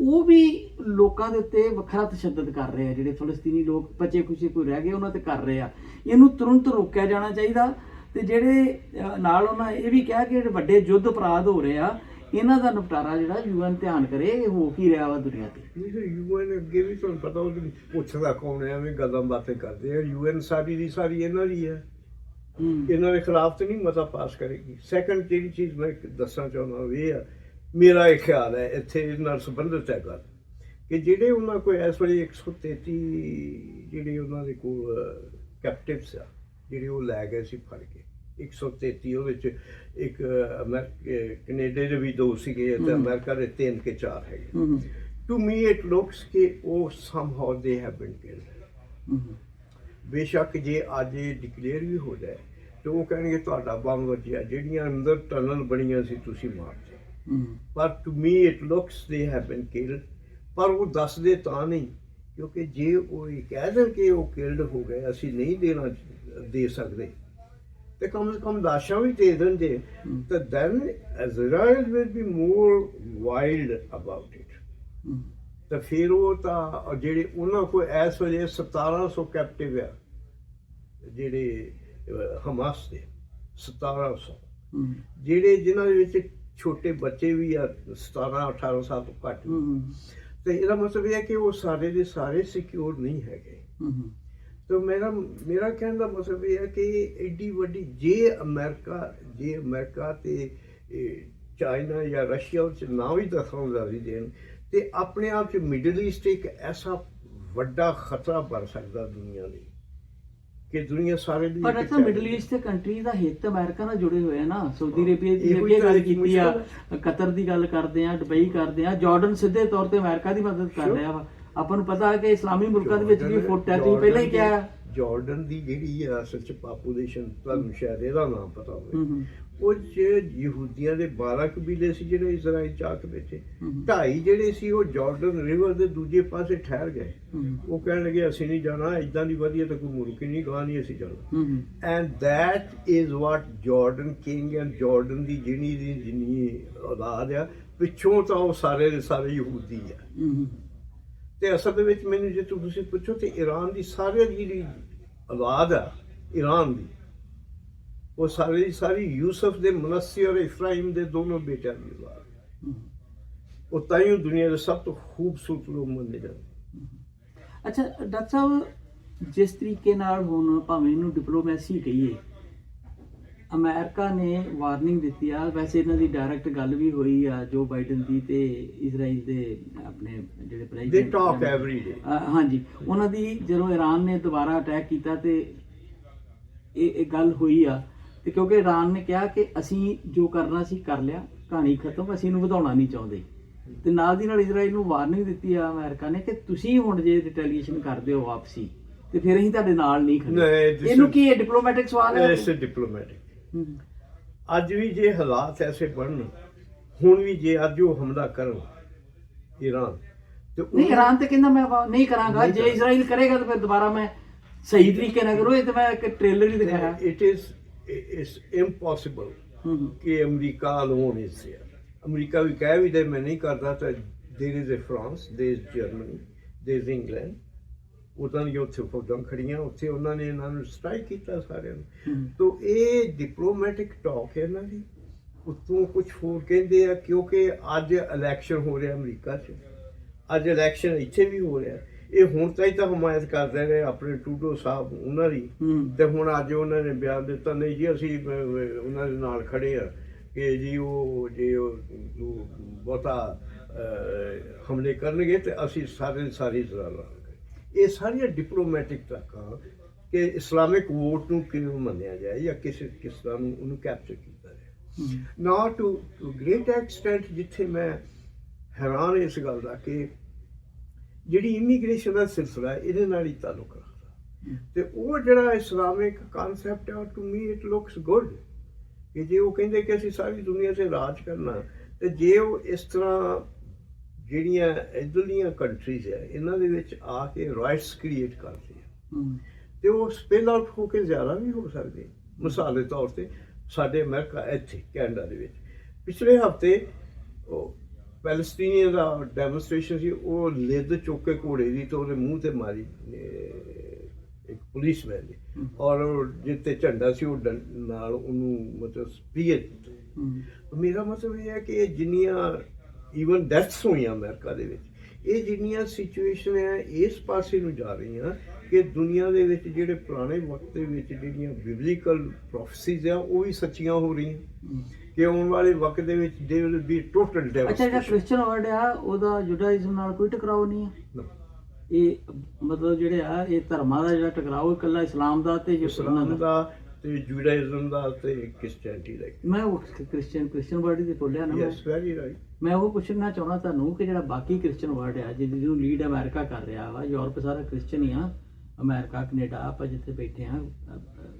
ਉਹ ਵੀ ਲੋਕਾਂ ਦੇ ਉੱਤੇ ਵੱਖਰਾ ਤਸ਼ੱਦਦ ਕਰ ਰਹੇ ਆ ਜਿਹੜੇ ਫਲਸਤੀਨੀ ਲੋਕ ਬਚੇ ਖੁਸ਼ੇ ਕੋਈ ਰਹਿ ਗਏ ਉਹਨਾਂ ਤੇ ਕਰ ਰਹੇ ਆ। ਇਹਨੂੰ ਤੁਰੰਤ ਰੋਕਿਆ ਜਾਣਾ ਚਾਹੀਦਾ ਤੇ ਜਿਹੜੇ ਨਾਲ ਉਹਨਾਂ ਇਹ ਵੀ ਕਿਹਾ ਕਿ ਜਿਹੜੇ ਵੱਡੇ ਯੁੱਧ ਅਪਰਾਧ ਹੋ ਰਹੇ ਆ ਇਹਨਾਂ ਦਾ ਨਿਪਟਾਰਾ ਜਿਹੜਾ ਯੂਐਨ ਧਿਆਨ ਕਰੇ ਇਹ ਹੋ ਕੀ ਰਿਹਾ ਵਾ ਦੁਨੀਆ ਤੇ? ਯੂਐਨ ਅੱਗੇ ਵੀ ਤੁਹਾਨੂੰ ਪਤਾ ਉਹ ਪੁੱਛਦਾ ਕੌਣ ਹੈ ਐਵੇਂ ਗੱਲਾਂ ਬਾਤਾਂ ਕਰਦੇ ਆ। ਯੂਐਨ ਸਾਰੀ ਦੀ ਸਾਰੀ ਇਹਨਾਂ ਦੀ ਹੈ ਹੂੰ। ਇਹਨਾਂ ਦੇ ਖਿਲਾਫ ਤੇ ਨਹੀਂ ਮਤਾ ਪਾਸ ਕਰੇਗੀ। ਸੈਕੰਡ ਜਿਹੜੀ ਚੀਜ਼ ਮੈਂ ਦੱਸਣਾ ਚਾਹੁੰਦਾ ਉਹ ਇਹ ਆ ਮੇਰਾ ਇਹ ਖਿਆਲ ਹੈ ਇੱਥੇ ਨਾਲ ਸੰਬੰਧਿਤ ਹੈ ਗੱਲ ਕਿ ਜਿਹੜੇ ਉਹਨਾਂ ਕੋਲ ਇਸ ਵੇਲੇ 133 ਜਿਹੜੇ ਉਹਨਾਂ ਦੇ ਕੋਲ ਕੈਪਟਿਵਸ ਆ ਜਿਹੜੇ ਉਹ ਲੈ ਗਏ ਸੀ ਫੜ ਕੇ। 133 ਉਹਦੇ ਵਿੱਚ ਇੱਕ ਕੈਨੇਡਾ ਦੇ ਵੀ ਦੋ ਸੀਗੇ ਤੇ। ਅਮਰੀਕਾ ਦੇ ਤਿੰਨ ਕੇ ਚਾਰ ਹੈਗੇ। ਟੂ ਮੀ ਇਟ ਲੁਕਸ ਕਿ ਉਹ ਸਮਹਾਉ ਦੇ ਹੈਵ ਬੀਨ ਕਿਲਡ ਬੇਸ਼ੱਕ ਜੇ ਅੱਜ ਇਹ ਡਿਕਲੇਅਰ ਵੀ ਹੋ ਜਾਏ ਤੇ ਉਹ ਕਹਿਣਗੇ ਤੁਹਾਡਾ ਬੰਬ ਵੱਜਿਆ ਜਿਹੜੀਆਂ ਅੰਦਰ ਟਨਲ ਬਣੀਆਂ ਸੀ ਤੁਸੀਂ ਮਾਰਦੇ ਪਰ to me it looks they have been killed ਪਰ ਉਹ ਦੱਸਦੇ ਤਾਂ ਨਹੀਂ, ਕਿਉਂਕਿ ਜੇ ਉਹ ਇਹ ਕਹਿ ਦੇਣ ਕਿ ਉਹ ਕਿਲਡ ਹੋ ਗਏ, ਅਸੀਂ ਨਹੀਂ ਦੇਣਾ, ਦੇ ਸਕਦੇ। ਤੇ ਕਮ ਸੇ ਕਮ ਲਾਸ਼ਾਂ ਵੀ ਦੇ ਦੇਣ ਜੇ, ਤਾਂ then Israel will be more wild about it ਤਾਂ ਫਿਰ ਉਹ ਤਾਂ, ਜਿਹੜੇ ਉਹਨਾਂ ਕੋਲ ਇਸ ਵੇਲੇ 1700 ਕੈਪਟਿਵ ਆ, ਜਿਹੜੇ ਹਮਾਸ ਦੇ 1700 ਹੂੰ ਜਿਹੜੇ ਜਿਨ੍ਹਾਂ ਦੇ ਵਿੱਚ ਛੋਟੇ ਬੱਚੇ ਵੀ ਆ 17 18 ਸਾਲ ਤੋਂ ਘੱਟ ਤੇ ਇਹਦਾ ਮਤਲਬ ਇਹ ਹੈ ਕਿ ਉਹ ਸਾਰੇ ਦੇ ਸਾਰੇ ਸਿਕਿਉਰ ਨਹੀਂ ਹੈਗੇ। ਤਾਂ ਮੇਰਾ ਮੇਰਾ ਕਹਿਣ ਦਾ ਮਤਲਬ ਇਹ ਹੈ ਕਿ ਐਡੀ ਵੱਡੀ ਜੇ ਅਮਰੀਕਾ ਜੇ ਅਮਰੀਕਾ ਤੇ ਚਾਈਨਾ ਜਾਂ ਰਸ਼ੀਆ ਵਿੱਚ ਨਾ ਵੀ ਦਖਲਅੰਦਾਜ਼ੀ ਦੇਣ ਤੇ ਆਪਣੇ ਆਪ ਚ ਮਿਡਲ ਈਸਟ ਇੱਕ ਐਸਾ ਵੱਡਾ ਖਤਰਾ ਬਣ ਸਕਦਾ ਦੁਨੀਆ ਲਈ ਕਿ ਦੁਨੀਆ ਸਾਰੇ ਲਈ ਪਰ ਅਕਸਰ ਮਿਡਲ ਈਸਟ ਦੇ ਕੰਟਰੀ ਦਾ ਹਿੱਤ ਅਮਰੀਕਾ ਨਾਲ ਜੁੜੇ ਹੋਏ ਆ ਨਾ। ਸਾਊਦੀ ਅਰੇਬੀਆ ਦੀ ਅੱਗੇ ਤਾਂ ਗੱਲ ਕੀਤੀ ਆ ਕਤਰ ਦੀ ਗੱਲ ਕਰਦੇ ਆ ਦੁਬਈ ਕਰਦੇ ਆ ਜਾਰਡਨ ਸਿੱਧੇ ਤੌਰ ਤੇ ਅਮਰੀਕਾ ਦੀ ਮਦਦ ਕਰ. ਰਿਹਾ ਵਾ। ਆਪਾਂ ਨੂੰ ਪਤਾ ਹੈ ਕਿ ਇਸਲਾਮੀ ਮੁਲਕਾਂ ਦੇ ਵਿੱਚ ਵੀ ਫੁੱਟ ਹੈ ਤੁਸੀਂ ਪਹਿਲਾਂ ਹੀ ਕਿਹਾ। ਜਾਰਡਨ ਦੀ ਜਿਹੜੀ ਆ ਅਸਲ ਚ ਪਾਪੂਲੇਸ਼ਨ ਤੁਹਾਨੂੰ ਸ਼ਾਇਦ ਇਹਦਾ ਨਾਮ ਪਤਾ ਹੋਵੇ। ਉਹ 'ਚ ਯਹੂਦੀਆਂ ਦੇ 12 ਕਬੀਲੇ ਸੀ ਜਿਹੜੇ ਇਜ਼ਰਾਈਲ ਚ ਆ ਕੇ ਬੈਠੇ ਹਮ, ਢਾਈ ਜਿਹੜੇ ਸੀ ਉਹ ਜਾਰਡਨ ਰਿਵਰ ਦੇ ਦੂਜੇ ਪਾਸੇ ਠਹਿਰ ਗਏ। ਉਹ ਕਹਿਣ ਲੱਗੇ ਅਸੀਂ ਨਹੀਂ ਜਾਣਾ ਇਦਾਂ ਦੀ ਵਧੀਆ ਤਾਂ ਕੋਈ ਮੁਲਕ ਨਹੀਂ ਗਾਂ ਨਹੀਂ ਅਸੀਂ ਜਾਣਾ। And that is what Jordan King and Jordan ਦੀ ਜਿਹੜੀ ਦੀ ਜਿੰਨੀ ਔਲਾਦ ਆ ਪਿੱਛੋਂ ਤਾਂ ਉਹ ਸਾਰੇ ਦੇ ਸਾਰੇ ਯਹੂਦੀ ਆ। ਤੇ ਅਸਲ ਦੇ ਵਿੱਚ ਮੈਨੂੰ ਜੇ ਤੁਸੀਂ ਪੁੱਛੋ ਤੇ ਈਰਾਨ ਦੀ ਸਾਰੇ ਦੀ ਜਿਹੜੀ ਔਲਾਦ ਆ ਈਰਾਨ ਦੀ ਉਹ ਸਾਰੇ ਦੀ ਸਾਰੀ ਯੂਸਫ ਦੇ ਮਨੱਸੀ ਔਰ ਇਫਰਾਈਮ ਦੇ ਦੋਨੋਂ ਬੇਟਿਆਂ ਦੀ ਔਲਾਦ ਹਮ। ਉਹ ਤਾਈਓ ਦੁਨੀਆ ਦੇ ਸਭ ਤੋਂ ਖੂਬਸੂਰਤ ਲੋਕ ਮੰਨੇ ਜਾਂਦੇ। ਅੱਛਾ ਡਾਕਟਰ ਸਾਹਿਬ ਜਿਸ ਤਰੀਕੇ ਨਾਲ ਹੁਣ ਭਾਵੇਂ ਇਹਨੂੰ ਡਿਪਲੋਮੈਸੀ ਕਹੀਏ ਅਮਰੀਕਾ ਨੇ ਵਾਰਨਿੰਗ ਦਿੱਤੀ ਆ। ਵੈਸੇ ਇਹਨਾਂ ਦੀ ਡਾਇਰੈਕਟ ਗੱਲ ਵੀ ਹੋਈ ਆ ਜੋ ਬਾਈਡਨ ਦੀ ਤੇ ਇਜ਼ਰਾਈਲ ਦੇ ਆਪਣੇ ਜਿਹੜੇ ਦੇ ਪ੍ਰੈਜ਼ੀਡੈਂਟ ਟਾਕ ਐਵਰੀ ਡੇ ਹਾਂਜੀ। ਉਹਨਾਂ ਦੀ ਜਦੋਂ ਈਰਾਨ ਨੇ ਦੁਬਾਰਾ ਅਟੈਕ ਕੀਤਾ ਤੇ ਇਹ ਇਹ ਗੱਲ ਹੋਈ ਆ ਤੇ ਕਿਉਂਕਿ ਈਰਾਨ ਨੇ ਕਿਹਾ ਕਿ ਅਸੀਂ ਜੋ ਕਰਨਾ ਸੀ ਕਰ ਲਿਆ ਕਹਾਣੀ ਖਤਮ ਅਸੀਂ ਇਹਨੂੰ ਵਧਾਉਣਾ ਨਹੀਂ ਚਾਹੁੰਦੇ। ਤੇ ਨਾਲ ਦੀ ਨਾਲ ਇਜ਼ਰਾਈਲ ਨੂੰ ਵਾਰਨਿੰਗ ਦਿੱਤੀ ਆ ਅਮਰੀਕਾ ਨੇ ਕਿ ਤੁਸੀਂ ਹੁਣ ਜੇ ਰਿਟੈਲੀਏਸ਼ਨ ਕਰਦੇ ਹੋ ਵਾਪਸੀ ਤੇ ਫਿਰ ਅਸੀਂ ਤੁਹਾਡੇ ਨਾਲ ਨਹੀਂ ਖੜੇ। ਇਹਨੂੰ ਕੀ ਹੈ ਡਿਪਲੋਮੈਟਿਕ ਸਵਾਲ ਹੈ? ਐਸੇ ਡਿਪਲੋਮੈਟਿਕ ਅੱਜ ਵੀ ਜੇ ਹਾਲਾਤ ਐਸੇ ਬਣਨ ਹੁਣ ਵੀ ਜੇ ਅੱਜ ਉਹ ਹਮਲਾ ਕਰਨ ਈਰਾਨ ਤੇ ਨਹੀਂ ਉਹ- ਈਰਾਨ ਤੇ ਕਹਿੰਦਾ ਮੈਂ ਨਹੀਂ ਕਰਾਂਗਾ। ਜੇ। ਇਜ਼ਰਾਈਲ ਕਰੇਗਾ ਤਾਂ ਫਿਰ ਦੁਬਾਰਾ ਮੈਂ ਸਹੀ ਤਰੀਕੇ ਨਾਲ ਕਰੋ ਇਹ ਤੇ ਮੈਂ ਇੱਕ ਟ੍ਰੇਲਰ ਹੀ ਦਿਖਾਇਆ। it is ਹਮ, ਹਮ, ਕਿ America alone is there America ਵੀ ਕਹਿ ਵੀ ਦੇ ਮੈਂ ਨਹੀਂ ਕਰਦਾ ਤਾਂ a France there is Germany there is England ਉਦਾਂ ਹੀ ਉੱਥੇ ਫੌਜਾਂ ਖੜੀਆਂ ਉੱਥੇ ਉਹਨਾਂ ਨੇ ਇਹਨਾਂ ਨੂੰ ਸਟ੍ਰਾਈਕ ਕੀਤਾ ਸਾਰਿਆਂ ਨੂੰ। ਤੋ ਇਹ ਡਿਪਲੋਮੈਟਿਕ ਟਾਕ ਹੈ ਇਹਨਾਂ ਦੀ। ਉਤੋਂ ਕੁਝ ਹੋਰ ਕਹਿੰਦੇ ਆ ਕਿਉਂਕਿ ਅੱਜ ਇਲੈਕਸ਼ਨ ਹੋ ਰਿਹਾ ਅਮਰੀਕਾ 'ਚ। ਅੱਜ ਇਲੈਕਸ਼ਨ ਇੱਥੇ ਵੀ ਹੋ ਰਿਹਾ। ਇਹ ਹੁਣ ਤਾਂ ਹੀ ਤਾਂ ਹਮਾਇਤ ਕਰਦੇ ਨੇ ਆਪਣੇ ਟੂਡੋ ਸਾਹਿਬ ਉਹਨਾਂ ਦੀ। ਤੇ ਹੁਣ ਅੱਜ ਉਹਨਾਂ ਨੇ ਬਿਆਨ ਦਿੱਤਾ ਨਹੀਂ ਜੀ ਅਸੀਂ ਉਹਨਾਂ ਦੇ ਨਾਲ ਖੜੇ ਆ ਕਿ ਜੀ ਉਹ ਜੇ ਉਹ ਬਹੁਤਾ ਹਮਲੇ ਕਰਨਗੇ ਤੇ ਅਸੀਂ ਸਾਰੇ ਸਾਰੀ ਇਜ਼ਰਾਈਲ ਲਾਂਗੇ ਇਹ ਸਾਰੀਆਂ ਡਿਪਲੋਮੈਟਿਕ ਤੱਕਾਂ ਕਿ ਇਸਲਾਮਿਕ ਵੋਟ ਨੂੰ ਕਿਵੇਂ ਮੰਨਿਆ ਜਾਏ ਜਾਂ ਕਿਸੇ ਕਿਸ ਤਰ੍ਹਾਂ ਨੂੰ ਉਹਨੂੰ ਕੈਪਚਰ ਕੀਤਾ ਜਾਏ। ਨਾ ਟੂ ਗ੍ਰੇਟ ਐਕਸਟੈਂਟ ਜਿੱਥੇ ਮੈਂ ਹੈਰਾਨ ਇਸ ਗੱਲ ਦਾ ਕਿ ਜਿਹੜੀ ਇਮੀਗ੍ਰੇਸ਼ਨ ਦਾ ਸਿਲਸਿਲਾ ਇਹਦੇ ਨਾਲ ਹੀ ਤਾਲੁਕ ਰੱਖਦਾ। ਤੇ ਉਹ ਜਿਹੜਾ ਇਸਲਾਮਿਕ ਕਨਸੈਪਟ ਹੈ to me it looks good ਕਿ ਜੇ ਉਹ ਕਹਿੰਦੇ ਕਿ ਅਸੀਂ ਸਾਰੀ ਦੁਨੀਆ ਤੇ ਰਾਜ ਕਰਨਾ ਤੇ ਜੇ ਉਹ ਇਸ ਤਰ੍ਹਾਂ ਜਿਹੜੀਆਂ ਇੱਧਰਲੀਆਂ ਕੰਟਰੀਜ਼ ਹੈ ਇਹਨਾਂ ਦੇ ਵਿੱਚ ਆ ਕੇ ਰਾਈਟਸ ਕ੍ਰੀਏਟ ਕਰਦੇ ਆ। ਤੇ ਉਹ ਸਪੈਲ ਆਊਟ ਹੋ ਕੇ ਜ਼ਿਆਦਾ ਵੀ ਹੋ ਸਕਦੇ। ਮਿਸਾਲ ਦੇ ਤੌਰ ਤੇ ਸਾਡੇ ਅਮਰੀਕਾ ਇੱਥੇ ਕੈਨੇਡਾ ਦੇ ਵਿੱਚ। ਪਿਛਲੇ ਹਫ਼ਤੇ ਉਹ ਪੈਲਸਟੀਨੀਅਨ ਦਾ ਡੈਮੋਨਸਟ੍ਰੇਸ਼ਨ ਸੀ ਉਹ ਲਿੱਦ ਚੁੱਕ ਕੇ ਘੋੜੇ ਦੀ ਤੇ ਉਹਦੇ ਮੂੰਹ ਤੇ ਮਾਰੀ ਇੱਕ ਪੁਲਿਸਮੈਨ ਨੇ। ਔਰ ਜਿੱਤੇ ਝੰਡਾ ਸੀ ਉਹ ਨਾਲ ਉਹਨੂੰ ਮਤਲਬ ਸਪੀਅਰ ਮੇਰਾ ਮਤਲਬ ਇਹ ਹੈ ਕਿ ਇਹ ਜਿੰਨੀਆਂ ਈਵਨ ਡੈਥਸ ਹੋਈਆਂ ਅਮਰੀਕਾ ਦੇ ਵਿੱਚ ਇਹ ਜਿੰਨੀਆਂ ਸਿਚੁਏਸ਼ਨ ਹੈ ਇਸ ਪਾਸੇ ਨੂੰ ਜਾ ਰਹੀਆਂ ਕਿ ਦੁਨੀਆ ਦੇ ਵਿੱਚ ਜਿਹੜੇ ਪੁਰਾਣੇ ਵਕਤ ਦੇ ਵਿੱਚ ਜਿਹੜੀਆਂ ਬਿਬਲੀਕਲ ਪ੍ਰੋਫੈਸੀਜ਼ ਆ ਉਹ ਵੀ ਸੱਚੀਆਂ ਹੋ ਰਹੀਆਂ। ਕਿ ਆਉਣ ਵਾਲੇ ਵਕਤ ਦੇ ਵਿੱਚ ਦੇ ਵਿਲ ਬੀ ਟੋਟਲ ਅੱਛਾ ਜਿਹੜਾ ਡੈਵਸਟੇਸ਼ਨ ਕ੍ਰਿਸਚੀਅਨ ਵਰਡ ਆ ਉਹਦਾ ਜੁਡਾਇਜ਼ਮ ਨਾਲ ਕੋਈ ਟਕਰਾਓ ਨਹੀਂ ਹੈ ਇਹ ਮਤਲਬ ਜਿਹੜੇ ਆ ਇਹ ਧਰਮਾਂ ਦਾ ਜਿਹੜਾ ਟਕਰਾਓ ਇਕੱਲਾ ਇਸਲਾਮ ਦਾ ਤੇ ਇਸਲਾਮ ਯੂਸਲਾਮ ਦਾ? ਦਾ ਤੇ ਜੂਡਾਇਜ਼ਮ ਦਾ ਤੇ ਕ੍ਰਿਸਚੀਅਨਟੀ ਦਾ ਮੈਂ ਉਹ ਕ੍ਰਿਸਚੀਅਨ ਕ੍ਰਿਸਚੀਅਨ ਵਰਡ ਹੀ ਤੇ ਬੋਲਿਆ ਨਾ ਮੈਂ। ਯੈਸ ਵੈਰੀ ਰਾਈਟ ਮੈਂ ਉਹ ਪੁੱਛਣਾ ਚਾਹੁੰਦਾ ਤੁਹਾਨੂੰ ਕਿ ਜਿਹੜਾ ਬਾਕੀ ਕ੍ਰਿਸਚੀਅਨ ਵਰਡ ਆ ਜਿਹਨੂੰ ਲੀਡ ਅਮਰੀਕਾ ਕਰ ਰਿਹਾ ਵਾ ਯੂਰਪ ਸਾਰਾ ਕ੍ਰਿਸਚੀਅਨ ਹੀ ਆ ਅਮਰੀਕਾ ਕੈਨੇਡਾ ਆਪਾਂ ਜਿੱਥੇ ਬੈਠੇ ਆ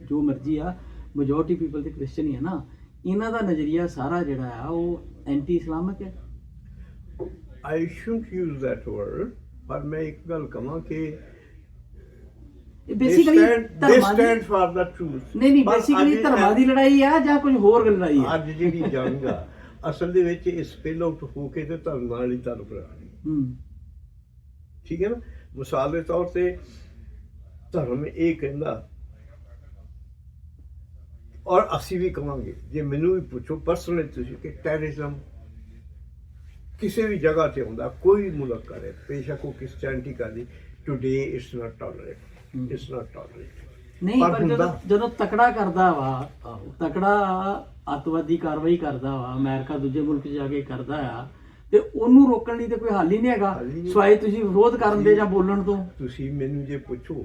ਜੋ ਮਰਜ਼ੀ ਆ ਮੈਜੋਰਟੀ ਪੀਪਲ ਤੇ ਕ੍ਰਿਸਚੀਅਨ ਹੀ ਆ ਨਾ। ਇਹਨਾਂ ਦਾ ਨਜ਼ਰੀਆ ਸਾਰਾ ਜਿਹੜਾ ਆ ਉਹ ਐਂਟੀ ਇਸਲਾਮਿਕ ਹੈ? I should use that word ਪਰ ਮੈਂ ਇੱਕ ਗੱਲ ਕਹਾਂ ਕਿ ਬੇਸਿਕਲੀ they ਧਰਮਾਂ ਦੀ truth. ਨਹੀਂ ਨਹੀਂ ਬੇਸਿਕਲੀ ਧਰਮਾਂ ਦੀ ਲੜਾਈ ਆ ਜਾਂ ਕੁਝ ਹੋਰ ਲੜਾਈ ਆ? ਅੱਜ ਜਿਹੜੀ ਜੰਗ ਆ ਅਸਲ ਦੇ ਵਿੱਚ ਇਹ ਸਪਿਲ ਆਊਟ ਹੋ ਕੇ ਤੇ ਧਰਮ ਨਾਲ ਹੀ ਤਾਲੁਕ ਰੱਖਦੀ ਹੂੰ। ਠੀਕ ਹੈ ਨਾ? ਮਿਸਾਲ ਦੇ ਤੌਰ ਤੇ ਧਰਮ ਇਹ ਕਹਿੰਦਾ ਔਰ ਅਸੀਂ ਵੀ ਕਵਾਂਗੇ ਜੇ ਮੈਨੂੰ ਵੀ ਪੁੱਛੋ ਪਰਸਨਲੀ ਤੁਸੀਂ ਕਿ ਟੈਰਰਿਜ਼ਮ ਕਿਸੇ ਵੀ ਜਗ੍ਹਾ ਤੇ ਹੁੰਦਾ ਕੋਈ ਮੁਲਕ ਕਰੇ ਬੇਸ਼ੱਕ ਉਹ ਕ੍ਰਿਸਚੀਅਨਟੀ ਕਰਦੀ today it's not tolerate it's not tolerate ਨਹੀਂ ਪਰ ਜਦੋਂ ਤਕੜਾ ਕਰਦਾ ਵਾ ਤਕੜਾ ਅੱਤਵਾਦੀ ਕਾਰਵਾਈ ਕਰਦਾ ਵਾ ਅਮਰੀਕਾ ਦੂਜੇ ਮੁਲਕ 'ਚ ਜਾ ਕੇ ਕਰਦਾ ਆ ਤੇ ਉਹਨੂੰ ਰੋਕਣ ਲਈ ਤੇ ਕੋਈ ਹੱਲ ਹੀ ਨਹੀਂ ਹੈਗਾ। ਸਵਾਏ ਤੁਸੀਂ ਵਿਰੋਧ ਕਰਨ ਦੇ ਜਾਂ ਬੋਲਣ ਤੋਂ। ਤੁਸੀਂ ਮੈਨੂੰ ਜੇ ਪੁੱਛੋ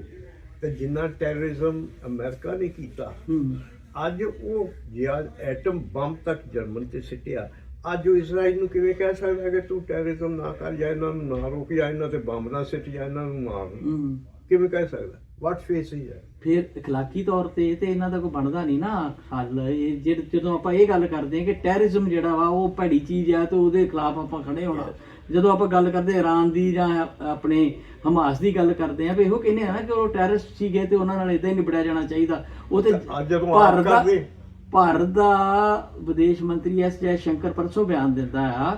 ਤੇ ਜਿੰਨਾ ਟੈਰਰਿਜ਼ਮ ਅਮਰੀਕਾ ਨੇ ਕੀਤਾ ਅੱਜ ਉਹ ਜੇ ਅੱਜ ਐਟਮ ਬੰਬ ਤੱਕ ਜਰਮਨ ਤੇ ਸਿੱਟਿਆ ਅੱਜ ਉਹ ਇਜ਼ਰਾਈਲ ਨੂੰ ਕਿਵੇਂ ਕਹਿ ਸਕਦਾ ਕਿ ਤੂੰ ਟੈਰਰਿਜ਼ਮ ਨਾ ਕਰ ਜਾਂ ਇਹਨਾਂ ਨੂੰ ਨਾ ਰੋਕ ਜਾਂ ਇਹਨਾਂ ਤੇ ਬੰਬ ਨਾ ਸਿੱਟ ਜਾਂ ਇਹਨਾਂ ਨੂੰ ਮਾਰ ਹੂੰ ਕਿਵੇਂ ਕਹਿ ਸਕਦਾ ਵਾਟ ਫੇਸ ਹੀ ਹੈ ਫਿਰ اخلاقی ਤੌਰ ਤੇ ਤੇ ਇਹਨਾਂ ਦਾ ਕੋਈ ਬਣਦਾ ਨਹੀਂ ਨਾ ਹੱਲ ਇਹ ਜਿਹੜੇ ਜਦੋਂ ਆਪਾਂ ਇਹ ਗੱਲ ਕਰਦੇ ਹਾਂ ਕਿ ਟੈਰਰਿਜ਼ਮ ਜਿਹੜਾ ਵਾ ਉਹ ਭੈੜੀ ਚੀਜ਼ ਆ ਤੇ ਉਹਦੇ ਖਿਲਾਫ ਆਪਾਂ ਖੜੇ ਹੋਣਾ ਜਦੋਂ ਆਪਾਂ ਗੱਲ ਕਰਦੇ ਇਰਾਨ ਦੀ ਜਾਂ ਆਪਣੇ ਹਮਾਸ ਦੀ ਗੱਲ ਕਰਦੇ ਆ ਵੀ ਇਹੋ ਕਹਿੰਦੇ ਆ ਨਾ ਕਿ ਉਹ ਟੈਰਰਿਸਟ ਸੀਗੇ ਤੇ ਉਹਨਾਂ ਨਾਲ ਇਦਾਂ ਹੀ ਨਿਬੜਿਆ ਜਾਣਾ ਚਾਹੀਦਾ। ਉਹ ਤੇ ਭਾਰਤ ਦਾ ਭਾਰਤ ਦਾ ਵਿਦੇਸ਼ ਮੰਤਰੀ ਐਸ ਜੈ ਸ਼ੰਕਰ ਪਰਸੋਂ ਬਿਆਨ ਦਿੰਦਾ ਆ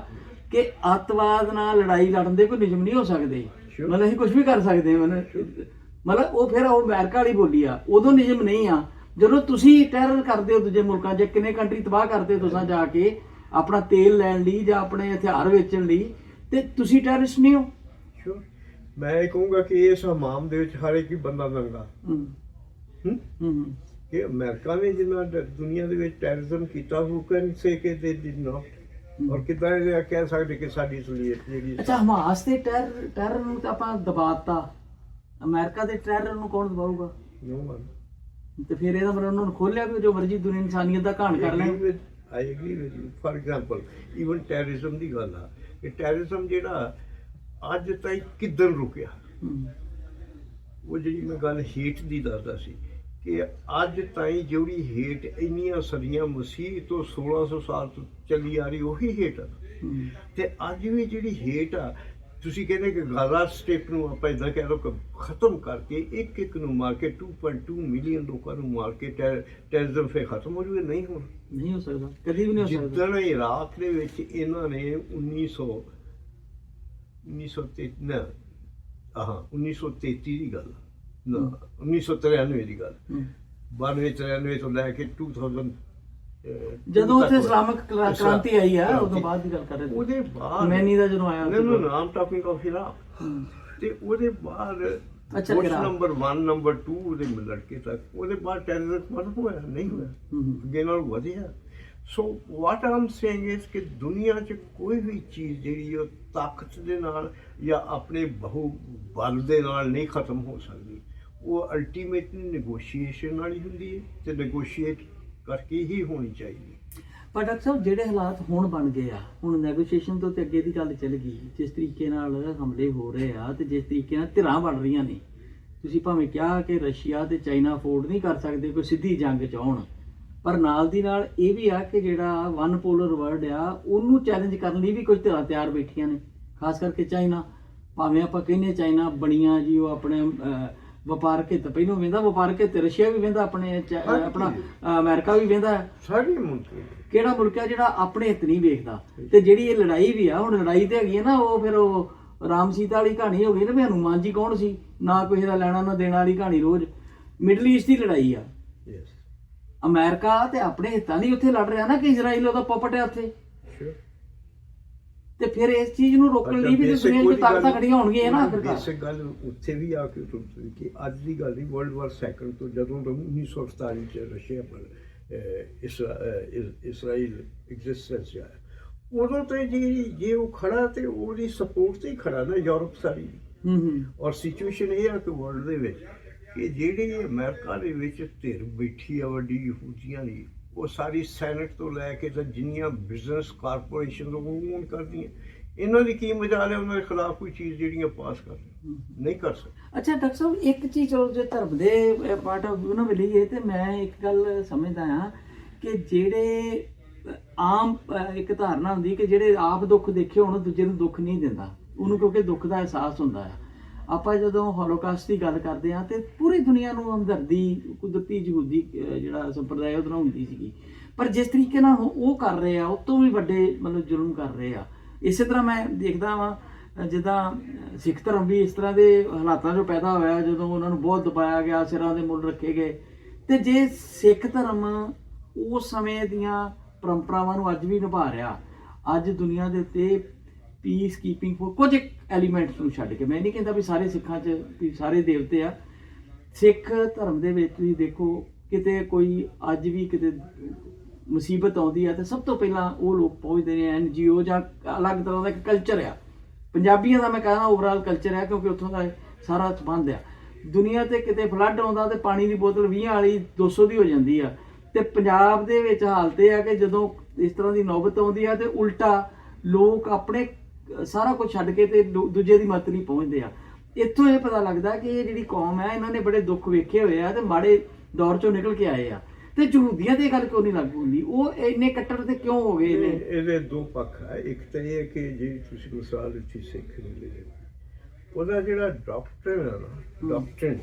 ਕਿ ਅੱਤਵਾਦ ਨਾਲ ਲੜਾਈ ਲੜਨ ਦੇ ਕੋਈ ਨਿਯਮ ਨਹੀਂ ਹੋ ਸਕਦੇ. ਮਤਲਬ ਅਸੀਂ ਕੁਝ ਵੀ ਕਰ ਸਕਦੇ ਹਾਂ ਮਤਲਬ ਉਹ ਫਿਰ ਉਹ ਅਮਰੀਕਾ ਵਾਲੀ ਬੋਲੀ ਆ ਉਦੋਂ ਨਿਯਮ ਨਹੀਂ ਆ। ਜਦੋਂ ਤੁਸੀਂ ਟੈਰਰ ਕਰਦੇ ਹੋ ਦੂਜੇ ਮੁਲਕਾਂ 'ਚ ਕਿੰਨੇ ਕੰਟਰੀ ਤਬਾਹ ਕਰਦੇ ਹੋ ਤੁਸੀਂ ਜਾ ਕੇ ਆਪਣਾ ਤੇਲ ਲੈਣ ਲਈ ਜਾਂ ਆਪਣੇ ਹਥਿਆਰ ਵੇਚਣ ਲਈ ਤੇ ਤੁਸੀਂ ਟੈਰਰਿਸਟ ਨਹੀਂ ਹੋ? Sure. ਮੈਂ ਇਹ ਕਹੂੰਗਾ ਕਿ ਇਸ ਹਮਾਮ ਦੇ ਵਿੱਚ ਹਰ ਇੱਕ ਹੀ ਬੰਦਾ ਨੰਗਾ। ਹੂੰ। ਹੂੰ? ਹੂੰ ਹੂੰ। ਕਿ ਅਮਰੀਕਾ ਨੇ ਜਿੰਨਾ ਦੁਨੀਆ ਦੇ ਵਿੱਚ ਟੈਰਰਿਜ਼ਮ ਕੀਤਾ ਹੂ ਕੈਨ ਸੇ ਕਿ ਦੇ ਡਿਡ ਨਾਟ ਔਰ ਕਿਦਾਂ ਇਹ ਕਹਿ ਸਕਦੇ ਕਿ ਸਾਡੀ ਸਲੀਅਤ ਜਿਹੜੀ ਅੱਛਾ ਹਮਾਸ ਤੇ ਟੈਰਰ ਟੈਰਰ ਨੂੰ ਤਾਂ ਆਪਾਂ ਦਬਾਤਾ। ਅਮਰੀਕਾ ਦੇ ਟੈਰਰ ਨੂੰ ਕੌਣ ਦਬਾਊਗਾ. ਤੇ ਫਿਰ ਇਹਦਾ ਮਤਲਬ ਉਹਨਾਂ ਨੂੰ ਖੋਲਿਆ ਵੀ ਜੋ ਮਰਜ਼ੀ ਦੁਨੀਆ ਇਨਸਾਨੀਅਤ ਦਾ ਘਾਣ ਕਰ ਲੈਣ। you. For example, even terrorism ਦੀ ਗੱਲ ਆ। ਕਿ terrorism ਜਿਹੜਾ ਅੱਜ ਤਾਈਂ ਕਿੱਦਣ ਰੁਕਿਆ। ਉਹ ਜਿਹੜੀ ਮੈਂ ਗੱਲ ਹੇਟ ਦੀ ਦੱਸਦਾ ਸੀ ਕਿ ਅੱਜ ਤਾਈਂ ਜਿਹੜੀ ਹੇਟ ਇੰਨੀਆਂ ਸਦੀਆਂ ਮਸੀਹ ਤੋਂ 1600 ਸਾਲ ਤੋਂ ਚੱਲੀ ਆ ਰਹੀ ਉਹੀ ਹੇਟ ਆ। ਤੇ ਅੱਜ ਵੀ ਜਿਹੜੀ ਹੇਟ ਆ ਤੁਸੀਂ ਕਹਿੰਦੇ ਕਿ ਗਾਜ਼ਾ ਸਟੇਪ ਨੂੰ ਆਪਾਂ ਇਦਾਂ ਕਹਿ ਲਓ ਕਿ ਖਤਮ ਕਰਕੇ ਇੱਕ ਇੱਕ ਨੂੰ ਮਾਰ ਕੇ 2.2 ਮਿਲੀਅਨ ਲੋਕਾਂ ਨੂੰ ਮਾਰ ਕੇ ਟੈਰਰਿਜ਼ਮ ਫੇ ਖਤਮ ਹੋ ਜੂਗਾ ਨਹੀਂ ਹੋਣਾ ਨਹੀਂ ਹੋ ਸਕਦਾ ਕਦੀ ਵੀ ਨਹੀਂ ਹੋ ਸਕਦਾ। ਜਿੱਦਣ ਇਰਾਕ ਦੇ ਵਿੱਚ ਇਹਨਾਂ ਨੇ 1900 1933 ਨਾ ਆਹਾਂ 1933 ਦੀ ਗੱਲ ਨਾ 1993 ਦੀ ਗੱਲ। ਹੂੰ। 92 93 ਤੋਂ ਲੈ ਕੇ 2000 ਅਹ, ਜਦੋਂ ਉੱਥੇ ਇਸਲਾਮਿਕ ਕ੍ਰਾ- ਕ੍ਰਾਂਤੀ ਆਈ ਆ ਉਦੋਂ ਬਾਅਦ ਦੀ ਗੱਲ ਕਰ ਰਹੇ ਸੀ। ਉਹਦੇ ਬਾਅਦ ਮੈਨੀ ਦਾ ਜਦੋਂ ਆਇਆ no no no i'm talking of Iraq ਹੂੰ। ਤੇ ਉਹਦੇ ਬਾਅਦ ਅੱਛਾ। ਨੰਬਰ 1 ਨੰਬਰ 2 ਉਹਦੇ ਲੜਕੇ ਤੱਕ। ਉਹਦੇ ਬਾਅਦ ਟੈਰਰਿਜ਼ਮ ਮਤ ਹੋਇਆ ਨਹੀਂ ਹੋਇਆ। ਅੱਗੇ ਨਾਲ ਵਧਿਆ। ਸੋ ਵਾਟ ਆਮ ਸੇਇੰਗ ਇਸ ਕਿ ਦੁਨੀਆ 'ਚ ਕੋਈ ਵੀ ਚੀਜ਼ ਜਿਹੜੀ ਉਹ ਤਾਕਤ ਦੇ ਨਾਲ ਜਾਂ ਆਪਣੇ ਬਹੁ ਬਲ ਦੇ ਨਾਲ ਨਹੀਂ ਖਤਮ ਹੋ ਸਕਦੀ। ਉਹ ਅਲਟੀਮੇਟਲੀ ਨੈਗੋਸ਼ੀਏਸ਼ਨ ਵਾਲੀ ਹੁੰਦੀ ਹੈ ਤੇ ਨੈਗੋਸ਼ੀਏਟ ਕਰਕੇ ਹੀ ਹੋਣੀ ਚਾਹੀਦੀ। ਪਰ ਡਾਕਟਰ ਸਾਹਿਬ, ਜਿਹੜੇ ਹਾਲਾਤ ਹੁਣ ਬਣ ਗਏ ਆ, ਹੁਣ ਨੈਗੋਸ਼ੀਏਸ਼ਨ ਤੋਂ ਤੇ ਅੱਗੇ ਦੀ ਗੱਲ ਚੱਲ ਗਈ, ਜਿਸ ਤਰੀਕੇ ਨਾਲ ਹਮਲੇ ਹੋ ਰਹੇ ਆ ਤੇ ਜਿਸ ਤਰੀਕੇ ਨਾਲ ਧਿਰਾਂ ਬਣ ਰਹੀਆਂ ਨੇ, ਤੁਸੀਂ ਭਾਵੇਂ ਕਿਹਾ ਕਿ ਰਸ਼ੀਆ ਤੇ ਚਾਈਨਾ ਅਫੋਰਡ ਨਹੀਂ ਕਰ ਸਕਦੇ, ਕੋਈ ਸਿੱਧੀ ਜੰਗ ਚ ਆਉਣ, ਪਰ ਨਾਲ ਦੀ ਨਾਲ ਇਹ ਵੀ ਆ ਕਿ ਜਿਹੜਾ ਵਨ ਪੋਲਰ ਵਰਲਡ ਆ, ਉਹਨੂੰ ਚੈਲੰਜ ਕਰਨ ਲਈ ਵੀ ਕੁਝ ਧਿਰਾਂ ਤਿਆਰ ਬੈਠੀਆਂ ਨੇ, ਖਾਸ ਕਰਕੇ ਚਾਈਨਾ। ਭਾਵੇਂ ਆਪਾਂ ਕਹਿੰਦੇ ਚਾਈਨਾ ਬਣੀਆਂ ਜੀ, ਉਹ ਆਪਣੇ ਵਪਾਰਕ ਹਿੱਤ ਪਹਿਲੋਂ ਵੇਂਦਾ ਵਪਾਰਕ ਹਿੱਤ ਰਸ਼ੀਆ ਵੀ ਵੇਂਦਾ ਆਪਣੇ ਚ- ਆਪਣਾ ਅਮਰੀਕਾ ਵੀ ਵੇਂਦਾ। ਸਾਰੇ ਮੁਲਕ ਕਿਹੜਾ ਮੁਲਕ ਹੈ ਜਿਹੜਾ ਆਪਣੇ ਹਿੱਤ ਨਹੀਂ ਵੇਖਦਾ? ਤੇ ਜਿਹੜੀ ਇਹ ਲੜਾਈ ਵੀ ਆ ਹੁਣ ਲੜਾਈ ਤੇ ਹੈਗੀ ਹੈ ਨਾ ਉਹ ਫਿਰ ਉਹ ਰਾਮ ਸੀਤਾ ਵਾਲੀ ਕਹਾਣੀ ਹੋ ਗਈ ਨਾ ਵੀ ਹਨੂਮਾਨ ਜੀ ਕੌਣ ਸੀ? ਨਾ ਕਿਸੇ ਦਾ ਲੈਣਾ ਨਾ ਦੇਣਾ ਵਾਲੀ ਕਹਾਣੀ ਰੋਜ਼। ਮਿਡਲ ਈਸਟ ਦੀ ਲੜਾਈ ਆ। ਯੈਸ ਅਮਰੀਕਾ ਤੇ ਆਪਣੇ ਹਿੱਤਾਂ ਲਈ ਉੱਥੇ ਲੜ ਰਿਹਾ ਨਾ ਕਿ ਇਜ਼ਰਾਈਲ ਉਹਦਾ ਪੁੱਪਟ ਹੈ ਉੱਥੇ। ਤੇ ਫਿਰ ਇਸ ਚੀਜ਼ ਨੂੰ ਰੋਕਣ ਲਈ ਵੀ ਤੇ ਦੁਨੀਆ 'ਚ ਤਾਕਤਾਂ ਖੜੀਆਂ ਹੋਣਗੀਆਂ ਨਾ ਆਖਿਰਕਾਰ ਬੇਸਿਕ ਗੱਲ ਉੱਥੇ ਵੀ ਆ ਕੇ ਤੁਰ ਕਿ ਅੱਜ ਦੀ ਗੱਲ ਨਹੀਂ ਵਰਲਡ ਵਾਰ ਸੈਕੰਡ ਤੋਂ ਜਦੋਂ ਤੋਂ 1947 ਚ ਰਸ਼ੀਆ ਪਰ ਇਸਰਾਈਲ ਐਗਜ਼ਿਸਟੈਂਸ ਆਇਆ। ਉਦੋਂ ਤੇ ਜੀ ਜੇ ਉਹ ਖੜਾ ਤੇ ਉਹਦੀ ਸਪੋਰਟ ਤੇ ਹੀ ਖੜਾ ਨਾ ਯੂਰਪ ਸਾਰੀ। ਹੂੰ ਹੂੰ। ਔਰ ਸਿਚੁਏਸ਼ਨ ਇਹ ਆ ਕਿ ਵਰਲਡ ਦੇ ਵਿੱਚ ਕਿ ਜਿਹੜੀ ਅਮਰੀਕਾ ਦੇ ਵਿੱਚ ਧਿਰ ਬੈਠੀ ਆ ਵੱਡੀ ਯਹੂਦੀਆਂ ਦੀ ਉਹ ਸਾਰੀ ਸੈਨੇਟ ਤੋਂ ਲੈ ਕੇ ਤਾਂ ਜਿੰਨੀਆਂ ਬਿਜ਼ਨਸ ਕਾਰਪੋਰੇਸ਼ਨ ਉਹ ਕਰਦੀਆਂ। ਇਹਨਾਂ ਦੀ ਕੀ ਮਜਾਲ ਹੈ? ਉਹਨਾਂ ਦੇ ਖਿਲਾਫ ਕੋਈ ਚੀਜ਼ ਜਿਹੜੀਆਂ ਪਾਸ ਕਰ ਨਹੀਂ ਕਰ ਸਕਦੇ। ਅੱਛਾ ਡਾਕਟਰ ਸਾਹਿਬ ਇੱਕ ਚੀਜ਼ ਚਲੋ ਜੇ ਧਰਮ ਦੇ ਪਾਰਟ ਆਫ ਵਿਊ ਨਾਲ ਮਿਲੀ ਹੈ ਤੇ ਮੈਂ ਇੱਕ ਗੱਲ ਸਮਝਦਾ ਹਾਂ ਕਿ ਜਿਹੜੇ ਆਮ ਇੱਕ ਧਾਰਨਾ ਹੁੰਦੀ ਕਿ ਜਿਹੜੇ ਆਪ ਦੁੱਖ ਦੇਖੇ ਹੋਣ ਦੂਜੇ ਨੂੰ ਦੁੱਖ ਨਹੀਂ ਦਿੰਦਾ। ਉਹਨੂੰ ਕਿਉਂਕਿ ਦੁੱਖ ਦਾ ਅਹਿਸਾਸ ਹੁੰਦਾ ਹੈ ਆਪਾਂ ਜਦੋਂ ਹੋਲੋਕਾਸਟ ਦੀ ਗੱਲ ਕਰਦੇ ਹਾਂ ਤੇ ਪੂਰੀ ਦੁਨੀਆ ਨੂੰ ਹਮਦਰਦੀ, ਕੁਦਰਤੀ ਯਹੂਦੀ ਜਿਹੜਾ ਸੰਪਰਦਾਇ ਉਹਦੇ ਨਾਲ ਹੁੰਦੀ ਸੀਗੀ। ਪਰ ਜਿਸ ਤਰੀਕੇ ਨਾਲ ਉਹ ਉਹ ਕਰ ਰਹੇ ਆ, ਉਹ ਤੋਂ ਵੀ ਵੱਡੇ ਮਤਲਬ ਜ਼ੁਲਮ ਕਰ ਰਹੇ ਆ। ਇਸੇ ਤਰ੍ਹਾਂ ਮੈਂ ਦੇਖਦਾ ਵਾਂ ਜਿੱਦਾਂ ਸਿੱਖ ਧਰਮ ਵੀ ਇਸ ਤਰ੍ਹਾਂ ਦੇ ਹਾਲਾਤਾਂ 'ਚੋਂ ਪੈਦਾ ਹੋਇਆ, ਜਦੋਂ ਉਹਨਾਂ ਨੂੰ ਬਹੁਤ ਦਬਾਇਆ ਗਿਆ, ਸਿਰਾਂ ਦੇ ਮੁੱਲ ਰੱਖੇ ਗਏ। ਤੇ ਜੇ ਸਿੱਖ ਧਰਮ ਉਸ ਸਮੇਂ ਦੀਆਂ ਪਰੰਪਰਾਵਾਂ ਨੂੰ ਅੱਜ ਵੀ ਨਿਭਾ ਰਿਹਾ, ਅੱਜ ਦੁਨੀਆ ਦੇ ਉੱਤੇ ਪੀਸ ਕੀਪਿੰਗ ਫੋਰ ਕੁਝ ਐਲੀਮੈਂਟਸ ਨੂੰ ਛੱਡ ਕੇ। ਮੈਂ ਨਹੀਂ ਕਹਿੰਦਾ ਵੀ ਸਾਰੇ ਸਿੱਖਾਂ 'ਚ ਵੀ ਸਾਰੇ ਦੇਵਤੇ ਆ। ਸਿੱਖ ਧਰਮ ਦੇ ਵਿੱਚ ਤੁਸੀਂ ਦੇਖੋ, ਕਿਤੇ ਕੋਈ ਅੱਜ ਵੀ ਕਿਤੇ ਮੁਸੀਬਤ ਆਉਂਦੀ ਆ, ਤੇ ਸਭ ਤੋਂ ਪਹਿਲਾਂ ਉਹ ਲੋਕ ਪਹੁੰਚਦੇ ਨੇ ਐਨ ਐਨਜੀਓ ਜਾਂ ਅਲੱਗ ਤਰ੍ਹਾਂ ਦਾ ਇੱਕ ਕਲਚਰ ਆ। ਪੰਜਾਬੀਆਂ ਦਾ ਮੈਂ ਕਹਿੰਦਾ ਓਵਰਆਲ ਕਲਚਰ ਹੈ ਕਿਉਂਕਿ ਉੱਥੋਂ ਦਾ ਸਾਰਾ ਸੰਬੰਧ ਆ। ਦੁਨੀਆ ਤੇ ਕਿਤੇ ਫਲੱਡ ਆਉਂਦਾ ਤੇ ਪਾਣੀ ਦੀ ਬੋਤਲ 20 ਵਾਲੀ 200 ਦੀ ਹੋ ਜਾਂਦੀ ਆ। ਤੇ ਪੰਜਾਬ ਦੇ ਵਿੱਚ ਹਾਲਤ ਇਹ ਆ ਕਿ ਜਦੋਂ ਇਸ ਤਰ੍ਹਾਂ ਦੀ ਨੌਬਤ ਆਉਂਦੀ ਆ ਤੇ ਉਲਟਾ ਲੋਕ ਆਪਣੇ ਸਾਰਾ ਕੁਝ ਛੱਡ ਕੇ ਤੇ ਦੂ- ਦੂਜੇ ਦੀ ਮਦਦ ਲਈ ਪਹੁੰਚਦੇ ਆ। ਇੱਥੋਂ ਇਹ ਪਤਾ ਲੱਗਦਾ ਕਿ ਇਹ ਜਿਹੜੀ ਕੌਮ ਹੈ ਇਹਨਾਂ ਨੇ ਬੜੇ ਦੁੱਖ ਵੇਖੇ ਹੋਏ ਆ ਤੇ ਮਾੜੇ ਦੌਰ ਚੋਂ ਨਿਕਲ ਕੇ ਆਏ ਆ। ਤੇ ਯਹੂਦੀਆਂ ਤੇ ਇਹ ਗੱਲ ਕਿਉਂ ਨਹੀਂ ਲਾਗੂ ਹੁੰਦੀ? ਉਹ ਇੰਨੇ ਕੱਟੜ ਤੇ ਕਿਉਂ ਹੋ ਗਏ ਇਹ- ਨੇ ਇਹਦੇ ਦੋ ਪੱਖ ਹੈ ਇੱਕ ਤਾਂ ਇਹ ਹੈ ਕਿ ਜੇ ਤੁਸੀਂ ਮਿਸਾਲ ਦਿੱਤੀ ਸਿੱਖ ਨੇ ਲਈ ਉਹਦਾ ਜਿਹੜਾ ਡਾਕਟਰ ਹੈ ਨਾ ਡਾਕਟਰ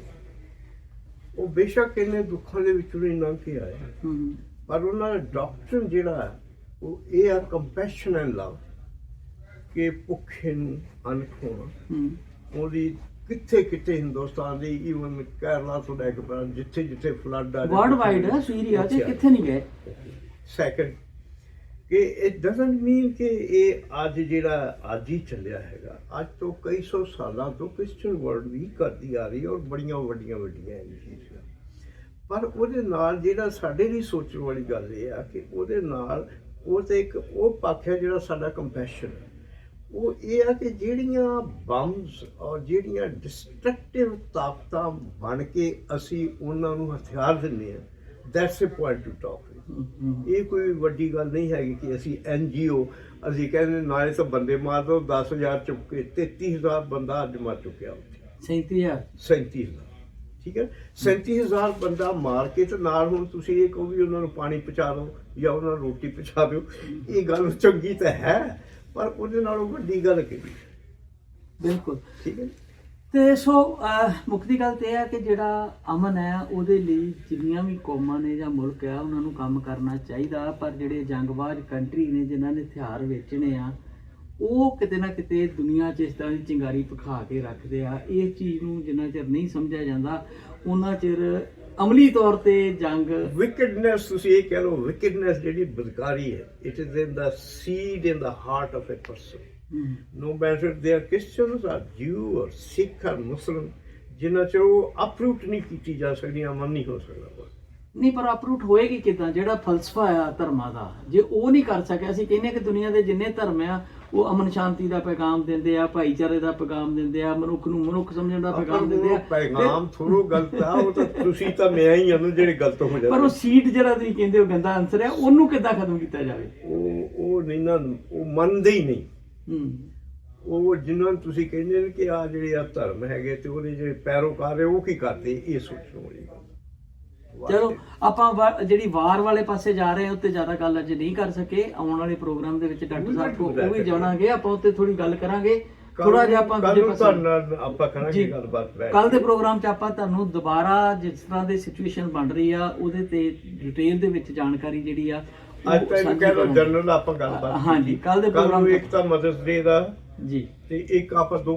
ਉਹ ਬੇਸ਼ੱਕ ਇਹਨੇ ਦੁੱਖਾਂ ਦੇ ਵਿੱਚੋਂ ਹੀ ਲੰਘ ਕੇ ਆਇਆ ਹੂੰ। ਪਰ ਉਹਨਾਂ ਦਾ ਡਾਕਟਰ ਜਿਹੜਾ ਹੈ, ਉਹ ਇਹ ਆ ਕੰਪੈਸ਼ਨ ਐਂਡ ਲਵ ਕਿ ਭੁੱਖੇ ਨੂੰ ਅੰਨ ਖਵਾਉਣਾ ਹੂੰ। ਉਹਦੀ ਕਿੱਥੇ ਕਿੱਥੇ ਹਿੰਦੁਸਤਾਨ ਦੀ ਈਵਨ ਕੇਰਲਾ ਤੋਂ ਲੈ ਕੇ ਬਾਹਰ ਜਿੱਥੇ ਜਿੱਥੇ ਫਲੱਡ ਆ ਵਰਲਡ ਵਾਈਡ ਸੀਰੀਆ ਚ ਕਿੱਥੇ ਨਹੀਂ ਗਏ? ਸੈਕੰਡ ਕਿ ਇਟ ਡਸਨਟ ਮੀਨ ਕਿ ਇਹ ਅੱਜ ਜਿਹੜਾ ਅੱਜ ਹੀ ਚੱਲਿਆ ਹੈਗਾ। ਅੱਜ ਤੋਂ ਕਈ ਸੌ ਸਾਲਾਂ ਤੋਂ ਕ੍ਰਿਸਚੀਅਨ ਵਰਲਡ ਵੀ ਕਰਦੀ ਆ ਰਹੀ ਔਰ ਬੜੀਆਂ ਵੱਡੀਆਂ ਵੱਡੀਆਂ ਚੀਜ਼ਾਂ। ਪਰ ਉਹਦੇ ਨਾਲ ਜਿਹੜਾ ਸਾਡੇ ਲਈ ਸੋਚਣ ਵਾਲੀ ਗੱਲ ਇਹ ਆ ਕਿ ਉਹਦੇ ਨਾਲ ਉਹ ਤੇ ਇੱਕ ਉਹ ਪੱਖ ਹੈ ਜਿਹੜਾ ਸਾਡਾ ਕੰਪੈਸ਼ਨ ਉਹ ਇਹ ਆ ਕਿ ਜਿਹੜੀਆਂ ਬੰਬਸ ਔਰ ਜਿਹੜੀਆਂ ਡਿਸਟਰਕਟਿਵ ਤਾਕਤਾਂ ਬਣ ਕੇ ਅਸੀਂ ਉਹਨਾਂ ਨੂੰ ਹਥਿਆਰ ਦਿੰਦੇ ਆ that's a point to talk. ਇਹ ਕੋਈ ਵੱਡੀ ਗੱਲ ਨਹੀਂ ਹੈਗੀ ਕਿ ਅਸੀਂ ਐਨਜੀਓ ਅਸੀਂ ਕਹਿੰਦੇ ਨਾਲੇ ਤਾਂ ਬੰਦੇ ਮਾਰ ਦੋ 10000 ਚੁੱਕ ਕੇ 33000 ਬੰਦਾ ਅੱਜ ਮਰ ਚੁੱਕਿਆ ਉੱਥੇ। 37000 37000 ਠੀਕ ਹੈ? 37000 ਬੰਦਾ ਮਾਰ ਕੇ ਤੇ ਨਾਲ ਹੁਣ ਤੁਸੀਂ ਇਹ ਕਹੋ ਵੀ ਉਹਨਾਂ ਨੂੰ ਪਾਣੀ ਪਹੁੰਚਾ ਦਿਓ ਜਾਂ ਉਹਨਾਂ ਨੂੰ ਰੋਟੀ ਪਹੁੰਚਾ ਦਿਓ। ਇਹ ਗੱਲ ਚੰਗੀ ਤਾਂ ਹੈ ਪਰ ਉਹਦੇ ਨਾਲੋਂ ਵੱਡੀ ਗੱਲ ਕਿਹੜੀ ਬਿਲਕੁਲ। ਠੀਕ ਹੈ ਤੇ ਸੋ ਅਹ, ਮੁੱਖ ਦੀ ਗੱਲ ਤੇ ਹੈ ਕਿ ਜਿਹੜਾ ਅਮਨ ਹੈ ਉਹਦੇ ਲਈ ਜਿੰਨੀਆਂ ਵੀ ਕੌਮਾਂ ਨੇ ਜਾਂ ਮੁਲਕ ਆ ਉਹਨਾਂ ਨੂੰ ਕੰਮ ਕਰਨਾ ਚਾਹੀਦਾ। ਪਰ ਜਿਹੜੇ ਜੰਗਬਾਜ਼ ਕੰਟਰੀ ਨੇ ਜਿਨ੍ਹਾਂ ਨੇ ਹਥਿਆਰ ਵੇਚਣੇ ਆ ਉਹ ਕਿਤੇ ਨਾ ਕਿਤੇ ਦੁਨੀਆ 'ਚ ਇਸ ਤਰ੍ਹਾਂ ਦੀ ਚਿੰਗਾਰੀ ਪਖਾ ਕੇ ਰੱਖਦੇ ਆ। ਇਹ ਚੀਜ਼ ਨੂੰ ਜਿੰਨਾ ਚਿਰ ਨਹੀਂ ਸਮਝਿਆ ਜਾਂਦਾ ਉਹਨਾਂ ਚਿਰ ਅਮਲੀ ਤੌਰ ਤੇ ਜੰਗ। ਵਿਕਟਨੈਸ ਤੁਸੀਂ ਇਹ ਕਹਿ ਲਓ ਵਿਕਟਨੈਸ ਜਿਹੜੀ ਬਦਕਾਰੀ ਹੈ it is in the seed in the heart of a person no matter they are Christians or Jew or Sikh or Muslim ਜਿਨ੍ਹਾਂ ਚ ਉਹ ਅਪਰੂਟ ਨਹੀਂ ਕੀਤੀ ਜਾ ਸਕਦੀ ਅਮਨ ਨਹੀਂ ਹੋ ਸਕਦਾ। ਨਹੀਂ ਪਰ ਅਪਰੂਟ ਹੋਏਗੀ ਕਿਦਾਂ? ਜਿਹੜਾ ਫਲਸਫਾ ਆ ਧਰਮਾਂ ਦਾ। ਜੇ ਉਹ ਨਹੀਂ ਕਰ ਸਕਿਆ ਅਸੀਂ ਕਹਿੰਦੇ ਕਿ ਦੁਨੀਆ ਦੇ ਜਿੰਨੇ ਧਰਮ ਆ ਉਹ ਅਮਨ ਸ਼ਾਂਤੀ ਦਾ ਪੈਗਾਮ ਦਿੰਦੇ ਆ ਭਾਈਚਾਰੇ ਦਾ ਪੈਗਾਮ ਦਿੰਦੇ ਆ ਮਨੁੱਖ ਨੂੰ ਮਨੁੱਖ ਸਮਝਣ ਦਾ ਪੈਗਾਮ ਦਿੰਦੇ ਆ। ਪੈਗਾਮ ਥੋੜੋ ਗਲਤ ਆ ਉਹ ਤਾਂ ਤੁਸੀਂ ਤਾਂ ਮੈਂ ਹੀ ਹਾਂ ਜਿਹੜੇ ਗਲਤ ਹੋ ਪਰ ਉਹ ਜਾਂਦੇ ਸੀਟ ਜਿਹੜਾ ਤੁਸੀਂ ਕਹਿੰਦੇ ਹੋ ਗੰਦਾ ਆਨਸਰ ਹੈ ਉਹਨੂੰ ਕਿੱਦਾਂ ਖਤਮ ਕੀਤਾ ਜਾਵੇ? ਉਹ ਉਹ ਨਹੀਂ ਨਾ ਉਹ ਮੰਨਦੇ ਹੀ ਨਹੀਂ। ਹੂੰ। ਉਹ ਜਿਨ੍ਹਾਂ ਨੂੰ ਤੁਸੀਂ ਕਹਿੰਦੇ ਨੇ ਕਿ ਆ ਜਿਹੜੇ ਆ ਧਰਮ ਹੈਗੇ ਤੇ ਉਹਦੇ ਜਿਹੜੇ ਪੈਰੋਕਾਰ ਹੈ ਉਹ ਕੀ ਕਰਦੇ? ਇਹ ਵਾਲੀ ਗੱਲ ਚਲੋ ਆਪਾਂ ਵਾ- ਜਿਹੜੀ ਵਾਰ ਵਾਲੇ ਪਾਸੇ ਜਾ ਰਹੇ ਹਾਂ ਉੱਤੇ ਜ਼ਿਆਦਾ ਗੱਲ ਅੱਜ ਨਹੀਂ ਕਰ ਸਕੇ। ਆਉਣ ਵਾਲੇ ਪ੍ਰੋਗਰਾਮ ਦੇ ਵਿੱਚ ਡਾਕਟਰ ਸਾਹਿਬ ਕੋਲ ਉਹ ਵੀ ਜਾਣਾਂਗੇ ਆਪਾਂ ਉੱਤੇ ਥੋੜੀ ਗੱਲ ਕਰਾਂਗੇ। ਥੋੜਾ ਜਿਹਾ ਆਪਾਂ ਕੱਲ ਦੂਜੇ ਨੂੰ ਪਾਸੇ ਤੁਹਾਡੇ ਨਾਲ ਆਪਾਂ ਕਰਾਂਗੇ ਜੀ। ਗੱਲਬਾਤ ਬੈਠ ਕੱਲ ਦੇ ਪ੍ਰੋਗਰਾਮ 'ਚ ਆਪਾਂ ਤੁਹਾਨੂੰ ਦੁਬਾਰਾ ਜਿਸ ਤਰ੍ਹਾਂ ਦੀ ਸਿਚੁਏਸ਼ਨ ਬਣ ਰਹੀ ਆ ਉਹਦੇ ਤੇ ਡਿਟੇਲ ਦੇ ਵਿੱਚ ਜਾਣਕਾਰੀ ਜਿਹੜੀ ਆ ਉਹ ਅੱਜ ਤੱਕ ਸਾਂਝੀ ਕਰਾਂਗੇ। ਜਨਰਲ ਆਪਾਂ ਗੱਲਬਾਤ ਹਾਂਜੀ, ਕੱਲ੍ਹ ਦੇ ਨੂੰ ਪ੍ਰੋਗਰਾਮ ਇੱਕ ਤਾਂ ਮਦਰਸ ਡੇ ਦਾ ਜੀ। ਤੇ ਇੱਕ ਆਪਾਂ ਦੋ